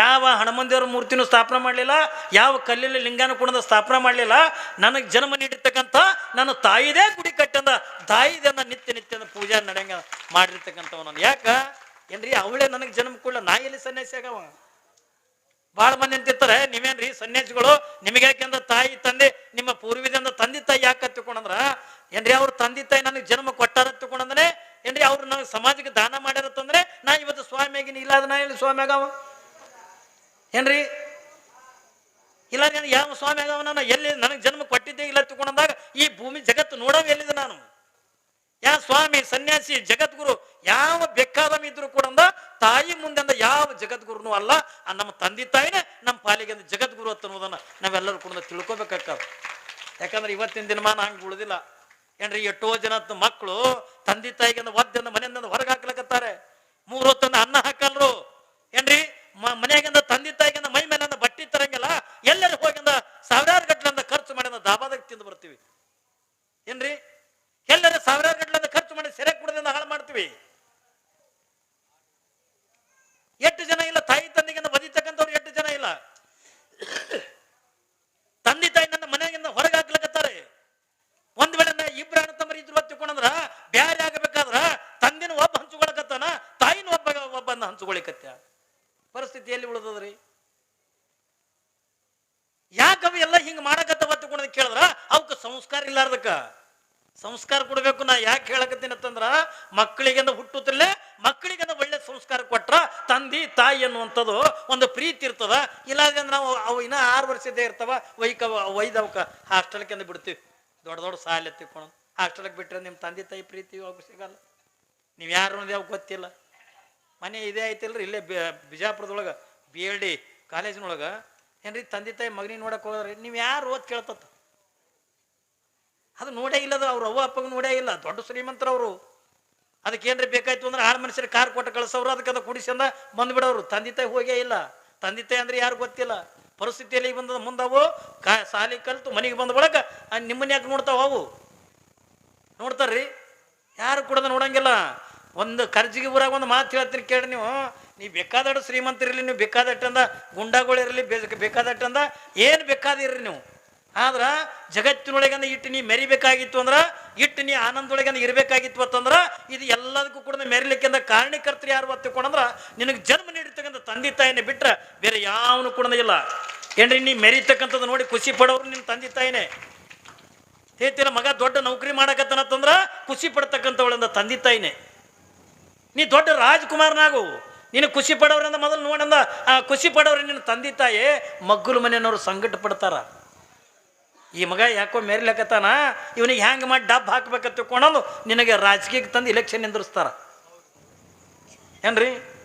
ಯಾವ ಹನುಮಂದೇವ್ರ ಮೂರ್ತಿನೂ ಸ್ಥಾಪನೆ ಮಾಡಲಿಲ್ಲ, ಯಾವ ಕಲ್ಲಿನ ಲಿಂಗಾನು ಕೂಡ ಸ್ಥಾಪನೆ ಮಾಡಲಿಲ್ಲ. ನನಗೆ ಜನ್ಮ ನೀಡಿರ್ತಕ್ಕಂಥ ನನ್ನ ತಾಯಿದೇ ಗುಡಿ ಕಟ್ಟಂದ ತಾಯಿದಿಂದ ನಿತ್ಯ ನಿತ್ಯದ ಪೂಜೆ ನಡೆಯಂಗ ಮಾಡಿರ್ತಕ್ಕಂಥವ್ ನಾನು ಯಾಕ? ಏನ್ರಿ, ಅವಳೇ ನನಗೆ ಜನ್ಮ ಕೂಡ ನಾ ಎಲ್ಲಿ ಸನ್ಯಾಸಿ ಆಗವ? ಭಾಳ ಮಂದಿ ಅಂತಿರ್ತಾರೆ, ನೀವೇನ್ರಿ ಸನ್ಯಾಸಿಗಳು? ನಿಮಗೆ ಯಾಕೆಂದ ತಾಯಿ ತಂದೆ, ನಿಮ್ಮ ಪೂರ್ವಿದಿಂದ ತಂದೆ ತಾಯಿ ಯಾಕೆ ತಿಳ್ಕೊಂಡಂದ್ರ ಏನ್ರಿ ಅವ್ರ ತಂದೆ ತಾಯಿ ನನಗೆ ಜನ್ಮ ಕೊಟ್ಟಾರ ತಿಳ್ಕೊಂಡಂದ್ರೆ ಏನ್ರಿ ಅವ್ರು ನನಗೆ ಸಮಾಜಕ್ಕೆ ದಾನ ಮಾಡ್ಯಾರತ್ತಂದ್ರೆ ನಾ ಇವತ್ತು ಸ್ವಾಮಿ ಇಲ್ಲ ಅದ ನಾ ಎಲ್ಲಿ ಸ್ವಾಮಿ ಆಗವ ಏನ್ರಿ? ಇಲ್ಲ ನಾನು ಯಾವ ಸ್ವಾಮಿ ಆಗವ ನಾನು ಎಲ್ಲಿ ನನಗೆ ಜನ್ಮ ಕೊಟ್ಟಿದ್ದೆ, ಇಲ್ಲ ತಿಳ್ಕೊಂಡಂದಾಗ, ಈ ಭೂಮಿ ಜಗತ್ತು ನೋಡವ ಎಲ್ಲಿದೆ ನಾನು? ಯಾವ ಸ್ವಾಮಿ, ಸನ್ಯಾಸಿ, ಜಗದ್ಗುರು, ಯಾವ ಬೇಕಾದವ ಇದ್ರು ಕೂಡ ತಾಯಿ ಮುಂದೆ ಯಾವ ಜಗದ್ಗುರುನು ಅಲ್ಲ. ನಮ್ಮ ತಂದೆ ತಾಯಿನೇ ನಮ್ಮ ಪಾಲಿಗೆ ಜಗದ್ಗುರು ಅಂತ ಅನ್ನೋದನ್ನ ನಾವೆಲ್ಲರೂ ಕೂಡ ತಿಳ್ಕೊಬೇಕಾಗ್ತದೆ. ಯಾಕಂದ್ರೆ ಇವತ್ತಿನ ದಿನಮಾನ ಹಂಗೆ ಉಳಿದಿಲ್ಲ. ಏನ್ರಿ ಎಷ್ಟೋ ಜನ ಮಕ್ಕಳು ತಂದೆ ತಾಯಿಗೆ ಒದ್ದೆಂದ ಮನೆಯಿಂದ ಹೊರಗೆ ಹಾಕ್ಲಕತ್ತಾರೆ. ಮೂರು ಹೊತ್ತಂದ ಅನ್ನ ಹಾಕಲ್ರು ಏನ್ರಿ ಮ- ಮನ್ಯಾಗಿಂದ ತಂದೆ ತಾಯಿಗಿಂದ ಮೈ ಮೇಲಿಂದ ಬಟ್ಟೆ ತರಂಗಿಲ್ಲ ಎಲ್ಲರೂ ಹೋಗಿಂದ ಸಾವಿರಾರು ಗಟ್ಟಲಿಂದ ಖರ್ಚು ಮಾಡಿದ ದಾಬಾದಾಗ ತಿಂದು ಬರ್ತೀವಿ ಏನ್ರಿ ಎಲ್ಲರ ಸಾವಿರಾರು ಗಟ್ಟಲಿಂದ ಖರ್ಚು ಮಾಡಿ ಸೆರೆ ಕುಡದಿಂದ ಹಾಳು ಮಾಡ್ತೀವಿ ಎಷ್ಟು ಜನ ಇಲ್ಲ ತಾಯಿ ತಂದೆಗಿಂದ ಬದಿತಕ್ಕಂಥವ್ರು ಎಷ್ಟು ಜನ ಇಲ್ಲ ತಂದೆ ತಾಯಿ ನನ್ನ ಮನೆಗಿಂದ ಹೊರಗೆ ಹಾಕ್ಲಕತ್ತಾರೆ ಒಂದ್ ವೇಳೆ ನಾ ಇಬ್ರು ಅಣ್ಣ ತಮ್ಮರು ಇದ್ರು ತಿಳ್ಕೊಂಡ್ರ ಬ್ಯಾರೆ ಆಗಬೇಕಾದ್ರ ತಂದಿನ ಒಬ್ಬ ಹಂಚ್ಕೊಳಕತ್ತಾನ ತಾಯಿನ ಒಬ್ಬ ಒಬ್ಬನ್ನ ಹಂಚ್ಕೊಳಿಕತ್ಯ ಪರಿಸ್ಥಿತಿ ಎಲ್ಲಿ ಉಳಿದದ್ರಿ ಯಾಕವ ಎಲ್ಲ ಹಿಂಗ ಮಾಡಕತ್ತವ ತಿಳ್ಕೊಂಡ್ ಕೇಳಿದ್ರ ಅವಕ್ಕೆ ಸಂಸ್ಕಾರ ಇಲ್ಲಾರ್ದಕ್ಕ ಸಂಸ್ಕಾರ ಕೊಡ್ಬೇಕು ನಾ ಯಾಕೆ ಹೇಳಕತ್ತೀನಿ ಅಂತಂದ್ರ ಮಕ್ಕಳಿಗೆಂದ ಹುಟ್ಟುತ್ತಲೇ ಮಕ್ಕಳಿಗೆಂದ ಒಳ್ಳೆ ಸಂಸ್ಕಾರ ಕೊಟ್ರ ತಂದಿ ತಾಯಿ ಅನ್ನುವಂಥದ್ದು ಒಂದು ಪ್ರೀತಿ ಇರ್ತದ ಇಲ್ಲಾಂದ್ರೆ ನಾವು ಅವು ಆರು ಇರ್ತಾವ ವೈಕ ವೈದವಕ ಅವಕ್ಕ ಅಂದ್ ಬಿಡ್ತೀವಿ. ದೊಡ್ಡ ದೊಡ್ಡ ಸಾಲ ಎತ್ತಿಕೊಂಡು ಹಾಸ್ಟೆಲ್ಗೆ ಬಿಟ್ಟರೆ ನಿಮ್ಮ ತಂದೆ ತಾಯಿ ಪ್ರೀತಿ ಅವಾಗ ಸಿಗಲ್ಲ. ನೀವು ಯಾರು ಅನ್ನೋದು ಗೊತ್ತಿಲ್ಲ. ಮನೆ ಇದೇ ಐತಿಲ್ರಿ, ಇಲ್ಲೇ ಬಿಜಾಪುರದೊಳಗೆ, ಬಿ ಎಲ್ ಡಿ ಕಾಲೇಜಿನೊಳಗೆ. ಏನ್ರಿ ತಂದೆ ತಾಯಿ ಮಗನಿಗೆ ನೋಡಕ್ಕೆ ಹೋದ್ರಿ ನೀವು ಯಾರು ಓದ್ ಕೇಳ್ತತ್ತ ಅದು ನೋಡೇ ಇಲ್ಲದ, ಅವ್ರ ಅವ್ವ ಅಪ್ಪಗೆ ನೋಡೇ ಇಲ್ಲ, ದೊಡ್ಡ ಶ್ರೀಮಂತರವರು. ಅದಕ್ಕೆ ಏನ್ರಿ ಬೇಕಾಯ್ತು ಅಂದ್ರೆ ಆಳು ಮನುಷ್ಯರು ಕಾರ್ ಕೊಟ್ಟು ಕಳಿಸೋರು ಅದಕ್ಕೆ ಅದು ಕುಡಿಸಂದ ಬಂದ್ಬಿಡೋರು. ತಂದೆ ತಾಯಿ ಹೋಗೇ ಇಲ್ಲ. ತಂದೆ ತಾಯಿ ಅಂದ್ರೆ ಯಾರು ಗೊತ್ತಿಲ್ಲ. ಪರಿಸ್ಥಿತಿಯಲ್ಲಿ ಬಂದ ಮುಂದವು, ಕಾ ಸಾಲಿ ಕಲ್ತು ಮನೆಗೆ ಬಂದ ಬಳಕ ನಿಮ್ಮನ್ನ ಯಾಕೆ ನೋಡ್ತಾವ ಅವು? ನೋಡ್ತಾರ್ರಿ? ಯಾರು ಕೂಡ ನೋಡಂಗಿಲ್ಲ. ಒಂದು ಕರ್ಜಿಗೆ ಊರಾಗ ಒಂದು ಮಾತು ಹೇಳ್ತೀನಿ ಕೇಳಿ ನೀವು. ನೀವು ಬೇಕಾದಷ್ಟು ಶ್ರೀಮಂತರಿರಲಿ ನೀವು ಬೇಕಾದಟ್ಟಂದ ಗುಂಡಾಗಳಿರಲಿ ಬೇಕಾದಟ್ಟಂದ ಏನು ಬೇಕಾದಿರ್ರಿ ನೀವು? ಆದ್ರೆ ಜಗತ್ತಿನೊಳಗೆ ಇಟ್ಟು ನೀ ಮೆರಿಬೇಕಾಗಿತ್ತು ಅಂದ್ರೆ, ಇಟ್ಟು ನೀ ಆನಂದೊಳಗೆ ಇರಬೇಕಾಗಿತ್ತು ಅಂತಂದ್ರೆ, ಇದು ಎಲ್ಲದಕ್ಕೂ ಕೂಡ ಮೆರಿಲಿಕ್ಕೆ ಕಾರಣೀಕರ್ತರು ಯಾರು ಒತ್ತಿಕೊಂಡಂದ್ರೆ ನಿನಗೆ ಜನ್ಮ ನೀಡಿರ್ತಕ್ಕಂಥ ತಂದೆ ತಾಯಿನ ಬಿಟ್ರೆ ಬೇರೆ ಯಾವನು ಕೂಡ ಇಲ್ಲ. ಏನ್ರಿ, ನೀ ಮೆರಿತಕ್ಕಂಥದ್ದು ನೋಡಿ ಖುಷಿ ಪಡೋರು ನಿನ್ನ ತಂದೆ ತಾಯಿನೇ. ಹೇಳ್ತೀರ ಮಗ ದೊಡ್ಡ ನೌಕರಿ ಮಾಡಕತ್ತನತ್ತಂದ್ರ ಖುಷಿ ಪಡ್ತಕ್ಕಂಥವಳಂದ ತಂದೆ ತಾಯಿನೇ. ನೀ ದೊಡ್ಡ ರಾಜ್ಕುಮಾರ್ನಾಗು. ನೀನು ಖುಷಿ ಪಡೋರಂದ ಮೊದಲು ನೋಡಂದ, ಆ, ಖುಷಿ ಪಡೋರು ನಿನ್ನ ತಂದೆ ತಾಯಿ, ಮಗ್ಗುಲು ಮನೆಯವರು ಸಂಕಟ ಪಡ್ತಾರ. ಈ ಮಗ ಯಾಕೋ ಮೇರ್ಲಕತ್ತಾನ? ಇವನಿಗೆ ಹ್ಯಾಂಗೆ ಮಾಡಿ ಡಬ್ ಹಾಕ್ಬೇಕಂತ ತಿಳ್ಕೊಂಡು ನಿನಗೆ ರಾಜಕೀಯಕ್ಕೆ ತಂದು ಇಲೆಕ್ಷನ್ ಎಂದಿರಿಸ್ತಾರ ಏನ್ರಿ?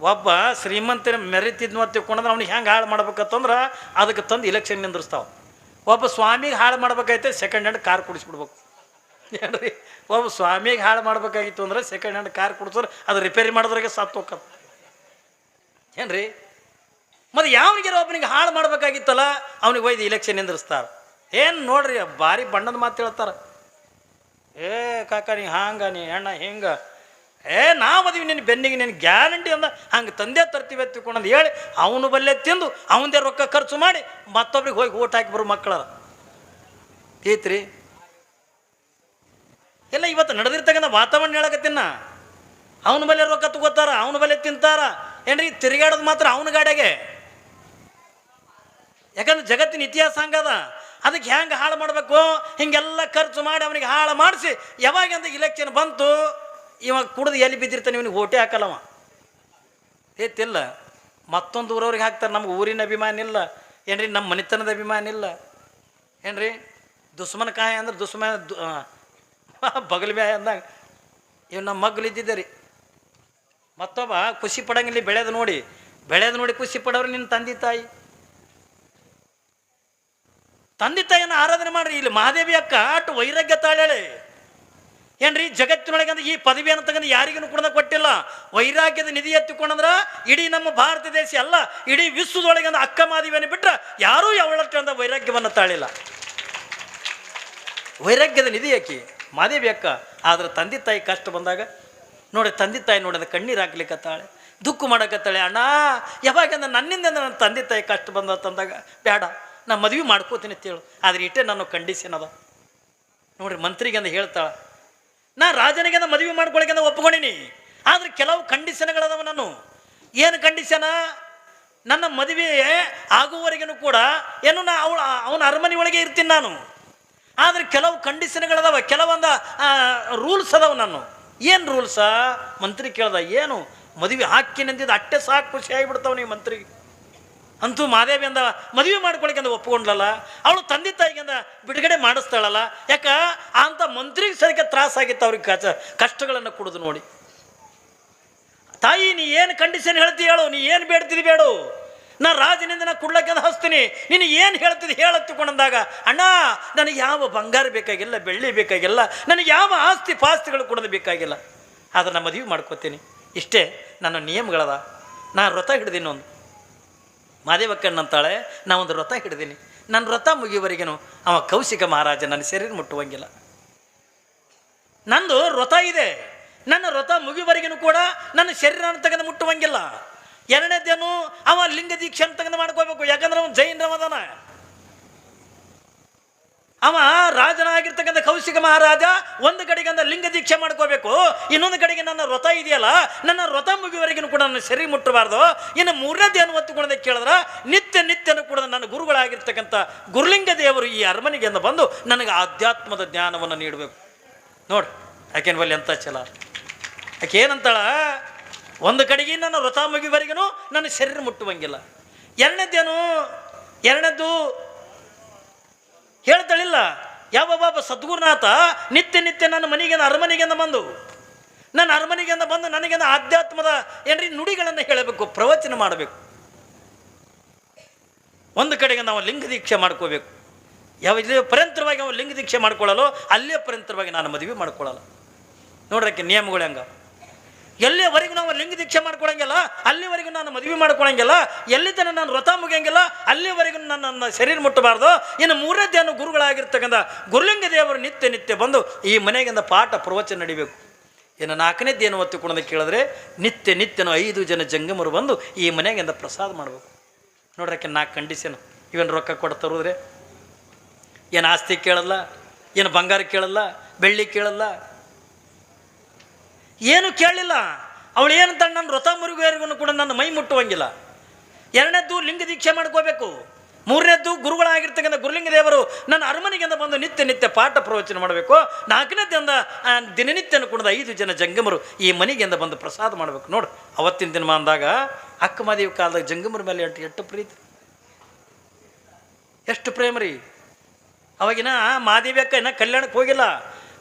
ಒಬ್ಬ ಶ್ರೀಮಂತನ ಮೆರಿತಿದ್ನು ಅಂತ ತಿಳ್ಕೊಂಡ್ರೆ ಅವ್ನಿಗೆ ಹೆಂಗೆ ಹಾಳು ಮಾಡ್ಬೇಕಂತಂದ್ರೆ ಅದಕ್ಕೆ ತಂದು ಇಲೆಕ್ಷನ್ ನಿಂದ್ರಿಸ್ತಾವ. ಒಬ್ಬ ಸ್ವಾಮಿಗೆ ಹಾಳು ಮಾಡ್ಬೇಕಾಯ್ತು ಸೆಕೆಂಡ್ ಹ್ಯಾಂಡ್ ಕಾರ್ ಕುಡಿಸ್ಬಿಡ್ಬೇಕು. ಏನ್ರಿ? ಒಬ್ಬ ಸ್ವಾಮಿಗೆ ಹಾಳು ಮಾಡ್ಬೇಕಾಗಿತ್ತು ಅಂದ್ರೆ ಸೆಕೆಂಡ್ ಹ್ಯಾಂಡ್ ಕಾರ್ ಕುಡಿಸೋರು, ಅದು ರಿಪೇರಿ ಮಾಡಿದ್ರಾಗೆ ಸತ್ತು ಹೋಗ್ತದೆ. ಏನ್ರಿ? ಮತ್ತು ಯಾವನಿಗೆ ಒಬ್ಬನಿಗೆ ಹಾಳು ಮಾಡ್ಬೇಕಾಗಿತ್ತಲ್ಲ, ಅವನಿಗೆ ಒಯ್ದು ಇಲೆಕ್ಷನ್ ನಿಂದಿರ್ಸ್ತಾರೆ. ಏನು ನೋಡ್ರಿ, ಭಾರಿ ಬಣ್ಣದ ಮಾತು ಹೇಳ್ತಾರೆ. ಏ ಕಾಕ, ನೀ ಹಾಂಗ, ನೀ ಅಣ್ಣ ಹಿಂಗ. ಏ, ನಾ ಮದುವೆ ನಿನ್ನ ಬೆನ್ನಿಗೆ ನಿನ್ನ ಗ್ಯಾರಂಟಿ ಅಂದ. ಹಂಗೆ ತಂದೆ ತರ್ತೀವಿ ತಿಳ್ಕೊಂಡಂದು ಹೇಳಿ, ಅವನು ಬಲ್ಲೆ ತಿಂದು ಅವನದೇ ರೊಕ್ಕ ಖರ್ಚು ಮಾಡಿ ಮತ್ತೊಬ್ರಿಗೆ ಹೋಗಿ ಓಟ್ ಹಾಕಿ ಬರೋ ಮಕ್ಕಳ ಐತ್ರಿ ಎಲ್ಲ ಇವತ್ತು ನಡೆದಿರ್ತಕ್ಕಂಥ ವಾತಾವರಣ ಹೇಳಕತ್ತಿನ? ಅವನ ಬಲ್ಲೆ ರೊಕ್ಕ ತಗೋತಾರ, ಅವನ ಬಲ್ಲೆ ತಿಂತಾರ. ಏನ್ರಿ, ತಿರುಗಾಡೋದು ಮಾತ್ರ ಅವನ ಗಾಡಿಗೆ ಯಾಕಂದ್ರೆ ಜಗತ್ತಿನ ಇತಿಹಾಸ ಹಂಗದ. ಅದಕ್ಕೆ ಹೆಂಗೆ ಹಾಳು ಮಾಡಬೇಕು? ಹಿಂಗೆಲ್ಲ ಖರ್ಚು ಮಾಡಿ ಅವನಿಗೆ ಹಾಳು ಮಾಡಿಸಿ, ಯಾವಾಗ ಅಂತ ಇಲೆಕ್ಷನ್ ಬಂತು? ಇವಾಗ ಕುಡ್ದು ಎಲ್ಲಿ ಬಿದ್ದಿರ್ತಾನೆ ಇವನಿಗೆ ಓಟೆ ಹಾಕಲ್ಲವ ಏತಿಲ್ಲ ಮತ್ತೊಂದು ಊರವ್ರಿಗೆ ಹಾಕ್ತಾರೆ, ನಮ್ಗೆ ಊರಿನ ಅಭಿಮಾನ ಇಲ್ಲ, ಏನ್ರಿ ನಮ್ಮ ಮನೆತನದ ಅಭಿಮಾನ ಇಲ್ಲ. ಏನ್ರಿ? ದುಶ್ಮನ ಕಾಯ ಅಂದ್ರೆ ದುಶ್ಮನ ದು ಬಗಲ್ ಬ್ಯಾಯ ಅಂದಾಗ ಇವ್ ನಮ್ಮ ಮಗ್ಗಲು ಇದ್ದಿದ್ದೆ ರೀ ಮತ್ತೊಬ್ಬ ಖುಷಿ ಪಡಂಗಿಲ್ಲ ಬೆಳೆದು ನೋಡಿ. ಬೆಳೆದು ನೋಡಿ ಖುಷಿ ಪಡೋರು ನಿನ್ನ ತಂದೆ ತಾಯಿ. ತಂದೆ ತಾಯಿಯನ್ನು ಆರಾಧನೆ ಮಾಡ್ರಿ. ಇಲ್ಲಿ ಮಹಾದೇವಿ ಅಕ್ಕ ಅಟ್ಟು ವೈರಾಗ್ಯ ತಾಳ್ಯಾಳೆ ಏನ್ರಿ? ಜಗತ್ತಿನೊಳಗೆ ಅಂದ್ರೆ ಈ ಪದವಿ ತಗೊಂಡು ಯಾರಿಗೂ ಕೂಡ ಕೊಟ್ಟಿಲ್ಲ. ವೈರಾಗ್ಯದ ನಿಧಿ ಎತ್ತಿಕೊಂಡಂದ್ರ ಇಡೀ ನಮ್ಮ ಭಾರತ ದೇಶ ಅಲ್ಲ, ಇಡೀ ವಿಶ್ವದೊಳಗೆ ಅಂದ್ರೆ ಅಕ್ಕ ಮಾದೇವಿಯನ್ನು ಬಿಟ್ರೆ ಯಾರೂ ಯಾವಳಷ್ಟು ಅಂದ ವೈರಾಗ್ಯವನ್ನು ತಾಳಿಲ್ಲ. ವೈರಾಗ್ಯದ ನಿಧಿ ಯಾಕೆ? ಮಾದೇವಿ ಅಕ್ಕ, ಆದ್ರೆ ತಂದೆ ತಾಯಿ ಕಷ್ಟ ಬಂದಾಗ, ನೋಡಿ ತಂದೆ ತಾಯಿ ನೋಡಿದ ಕಣ್ಣೀರು ಹಾಕ್ಲಿಕ್ಕತ್ತಾಳೆ ದುಃಖ ಮಾಡಕತ್ತಾಳೆ ಅಣ್ಣ ಯಾವಾಗಂದ ನನ್ನಿಂದ ನನ್ನ ತಂದೆ ತಾಯಿ ಕಷ್ಟ ಬಂದ ತಂದಾಗ, ಬೇಡ, ನಾ ಮದುವೆ ಮಾಡ್ಕೋತೀನಿ ಅಂತೇಳು ಆದ್ರೆ ಇಟ್ಟೆ ನಾನು ಕಂಡೀಷನ್ ಅದ ನೋಡ್ರಿ ಅಂದ ಹೇಳ್ತಾಳ ನಾ ರಾಜನಿಗೆ ಮದುವೆ ಮಾಡ್ಕೊಳಕ್ಕೆ ಅಂದ ಒಪ್ಕೊಂಡಿನಿ ಆದ್ರೆ ಕೆಲವು ಕಂಡೀಷನ್ಗಳದವ ನಾನು. ಏನು ಕಂಡೀಷನ? ನನ್ನ ಮದುವೆ ಆಗುವವರೆಗೂ ಕೂಡ ಏನು ನಾ ಅವಳ, ಅವನ ಅರಮನೆ ಒಳಗೆ ಇರ್ತೀನಿ ನಾನು. ಆದ್ರೆ ಕೆಲವು ಕಂಡೀಷನ್ಗಳದಾವ, ಕೆಲವೊಂದು ರೂಲ್ಸ್ ಅದಾವ ನಾನು. ಏನು ರೂಲ್ಸ? ಮಂತ್ರಿ ಕೇಳ್ದ, ಏನು ಮದುವೆ ಹಾಕಿ ನಂದಿದ್ದು ಅಟ್ಟೆ ಸಾಕು ಖುಷಿ ಆಗಿಬಿಡ್ತಾವ ನೀವು ಮಂತ್ರಿಗೆ ಅಂತೂ ಮಾದೇವಿ ಅಂದ, ಮದುವೆ ಮಾಡ್ಕೊಳಕ್ಕೆ ಅಂದ ಒಪ್ಕೊಂಡ್ಲಲ್ಲ? ಅವಳು ತಂದೆ ತಾಯಿಗೆ ಅಂದ, ಬಿಡುಗಡೆ ಮಾಡಿಸ್ತಾಳಲ್ಲ? ಯಾಕ? ಅಂತ ಮಂತ್ರಿಗೆ ಸರಿಕೆ ತ್ರಾಸಾಗಿತ್ತು ಅವ್ರಿಗೆ ಕಚ ಕಷ್ಟಗಳನ್ನು ಕುಡಿದು ನೋಡಿ. ತಾಯಿ, ನೀ ಏನು ಕಂಡೀಷನ್ ಹೇಳ್ತಿ ಹೇಳು, ನೀ ಏನು ಬೇಡ್ತೀನಿ ಬೇಡು. ನಾ ರಾಜನಿಂದ ನಾ ಕುಡ್ಲಕ್ಕೆ ಅಂತ ಹಚ್ತೀನಿ ನೀನು ಏನು ಹೇಳ್ತಿದ್ದು ಹೇಳತ್ತಿಕೊಂಡಂದಾಗ ಅಣ್ಣ, ನನಗೆ ಯಾವ ಬಂಗಾರ ಬೇಕಾಗಿಲ್ಲ, ಬೆಳ್ಳಿ ಬೇಕಾಗಿಲ್ಲ, ನನಗೆ ಯಾವ ಆಸ್ತಿ ಪಾಸ್ತಿಗಳು ಕೊಡೋದು ಬೇಕಾಗಿಲ್ಲ. ಆದರೆ ನಾ ಮದುವೆ ಮಾಡ್ಕೋತೀನಿ. ಇಷ್ಟೇ, ನನ್ನ ನಿಯಮಗಳದ. ನಾ ವ್ರತ ಹಿಡ್ದೀನಿ ಒಂದು ಮಾದೇವಕ್ಕಣ್ಣಂತಾಳೆ ನಾ ಒಂದು ವ್ರತ ಹಿಡಿದೀನಿ. ನನ್ನ ವ್ರತ ಮುಗಿಯುವವರೆಗೇನು ಅವ ಕೌಶಿಕ ಮಹಾರಾಜ ನನ್ನ ಶರೀರ ಮುಟ್ಟುವಂಗಿಲ್ಲ. ನಂದು ವ್ರತ ಇದೆ. ನನ್ನ ವ್ರತ ಮುಗಿಯುವರೆಗೂ ಕೂಡ ನನ್ನ ಶರೀರನ ತೆಗೆದು ಮುಟ್ಟುವಂಗಿಲ್ಲ. ಎರಡನೇದೇನು ಅವ ಲಿಂಗ ದೀಕ್ಷೆನ ತೆಗೆದು ಮಾಡ್ಕೋಬೇಕು. ಯಾಕಂದ್ರೆ ಅವನು ಜೈನ್ ರಮದಾನ ಅವ ರಾಜನಾಗಿರ್ತಕ್ಕಂಥ ಕೌಶಿಕ ಮಹಾರಾಜ ಒಂದು ಕಡೆಗೆ ಅಂದ್ರೆ ಲಿಂಗ ದೀಕ್ಷೆ ಮಾಡ್ಕೋಬೇಕು, ಇನ್ನೊಂದು ಕಡೆಗೆ ನನ್ನ ವ್ರತ ಇದೆಯಲ್ಲ, ನನ್ನ ವ್ರತ ಮುಗಿಯುವವರೆಗೂ ಕೂಡ ನನ್ನ ಶರೀರ ಮುಟ್ಟಬಾರ್ದು. ಇನ್ನು ಮೂರನೇದು ಏನು ಕೂಡ ಕೇಳಿದ್ರೆ, ನಿತ್ಯ ನಿತ್ಯನೂ ಕೂಡ ನನ್ನ ಗುರುಗಳಾಗಿರ್ತಕ್ಕಂಥ ಗುರುಲಿಂಗ ದೇವರು ಈ ಅರಮನೆಗೆ ಬಂದು ನನಗೆ ಆಧ್ಯಾತ್ಮದ ಜ್ಞಾನವನ್ನು ನೀಡಬೇಕು. ನೋಡಿ ಯಾಕೆನ್ ಬಲ್ಲಿ ಅಂತ ಚಲ ಆಕೆ ಏನಂತಾಳ, ಒಂದು ಕಡೆಗೆ ನನ್ನ ವ್ರತ ಮುಗಿವರೆಗೂ ನನ್ನ ಶರೀರ ಮುಟ್ಟುವಂಗಿಲ್ಲ. ಎರಡನೇದೇನು ಎರಡನೇದ್ದು ಹೇಳ್ತಾಳಿಲ್ಲ, ಯಾವ ಬಾಬಾ ಸದ್ಗುರುನಾಥ, ನಿತ್ಯ ನಿತ್ಯ ನನ್ನ ಮನೆಗೆ ಅರಮನೆಗೆ ಬಂದು, ನನ್ನ ಅರಮನೆಗೆಂದ ಬಂದು ನನಗೆಂದ ಆಧ್ಯಾತ್ಮದ ಏನ್ರಿ ನುಡಿಗಳನ್ನು ಹೇಳಬೇಕು, ಪ್ರವಚನ ಮಾಡಬೇಕು. ಒಂದು ಕಡೆಗೆ ನಾವು ಲಿಂಗ ದೀಕ್ಷೆ ಮಾಡ್ಕೋಬೇಕು. ಯಾವ ಇಲ್ಲಿ ಪರಂತರವಾಗಿ ನಾವು ಲಿಂಗ ದೀಕ್ಷೆ ಮಾಡ್ಕೊಳ್ಳಲು, ಅಲ್ಲೇ ಪರಂತರವಾಗಿ ನಾನು ಮದುವೆ ಮಾಡ್ಕೊಳ್ಳಲ್ಲ. ನೋಡ್ರಕ್ಕೆ ನಿಯಮಗಳು ಹೆಂಗ? ಎಲ್ಲಿವರೆಗೂ ನಾವು ಲಿಂಗ ದೀಕ್ಷೆ ಮಾಡ್ಕೊಳಂಗಿಲ್ಲ, ಅಲ್ಲಿವರೆಗೂ ನಾನು ಮದುವೆ ಮಾಡ್ಕೊಳಂಗಿಲ್ಲ ಎಲ್ಲಿ ತನಕ ನಾನು ವ್ರತ ಮುಗಿಯಂಗಿಲ್ಲ, ಅಲ್ಲಿವರೆಗೂ ನಾನು ನನ್ನ ಶರೀರ ಮುಟ್ಟಬಾರ್ದು. ಇನ್ನು ಮೂರನೇ ಧ್ಯಾನ ಗುರುಗಳಾಗಿರ್ತಕ್ಕಂಥ ಗುರುಲಿಂಗ ದೇವರು ನಿತ್ಯ ನಿತ್ಯ ಬಂದು ಈ ಮನೆಗಿಂದ ಪಾಠ ಪ್ರವಚನ ನಡಿಬೇಕು. ಇನ್ನು ನಾಲ್ಕನೇ ದಿನ ಒತ್ತಿಕೊಳ್ಳೋದು ಕೇಳಿದ್ರೆ ನಿತ್ಯ ನಿತ್ಯನೂ ಐದು ಜನ ಜಂಗಮರು ಬಂದು ಈ ಮನೆಗಿಂದ ಪ್ರಸಾದ ಮಾಡಬೇಕು. ನೋಡ್ರಕ್ಕೆ ನಾಲ್ಕು ಕಂಡೀಷನ್ ಇವನು ರೊಕ್ಕ ಕೊಡ್ತಾರೋದ್ರೆ ಏನು ಆಸ್ತಿ ಕೇಳಲ್ಲ, ಏನು ಬಂಗಾರ ಕೇಳಲ್ಲ, ಬೆಳ್ಳಿ ಕೇಳಲ್ಲ ಏನು ಕೇಳಲಿಲ್ಲ ಅವಳು ಏನಂತ ನನ್ನ ವ್ರತ ಮುರುಗುವರೆಗೂ ಕೂಡ ನನ್ನ ಮೈ ಮುಟ್ಟುವಂಗಿಲ್ಲ. ಎರಡನೇದ್ದು ಲಿಂಗ ದೀಕ್ಷೆ ಮಾಡ್ಕೋಬೇಕು. ಮೂರನೇದ್ದು ಗುರುಗಳಾಗಿರ್ತಕ್ಕಂಥ ಗುರುಲಿಂಗ ದೇವರು ನನ್ನ ಅರಮನೆಗೆಂದ ಬಂದು ನಿತ್ಯ ನಿತ್ಯ ಪಾಠ ಪ್ರವಚನ ಮಾಡಬೇಕು. ನಾಲ್ಕನೇದ್ದಿಂದ ದಿನನಿತ್ಯನ ದಿನನಿತ್ಯ ಅನ್ಕೊಂಡ ಐದು ಜನ ಜಂಗಮರು ಈ ಮನೆಗೆಂದ ಬಂದು ಪ್ರಸಾದ ಮಾಡಬೇಕು. ನೋಡು, ಅವತ್ತಿನ ದಿನ ಅಂದಾಗ ಅಕ್ಕ ಮಾದೇವಿ ಕಾಲದಾಗ ಜಂಗಮರ ಮೇಲೆ ಎಷ್ಟು ಎಷ್ಟು ಪ್ರೀತಿ. ಎಷ್ಟು ಪ್ರೇಮ ರೀ. ಅವಾಗಿನ ಮಾದೇವಿ ಅಕ್ಕ ಇನ್ನೂ ಕಲ್ಯಾಣಕ್ಕೆ ಹೋಗಿಲ್ಲ.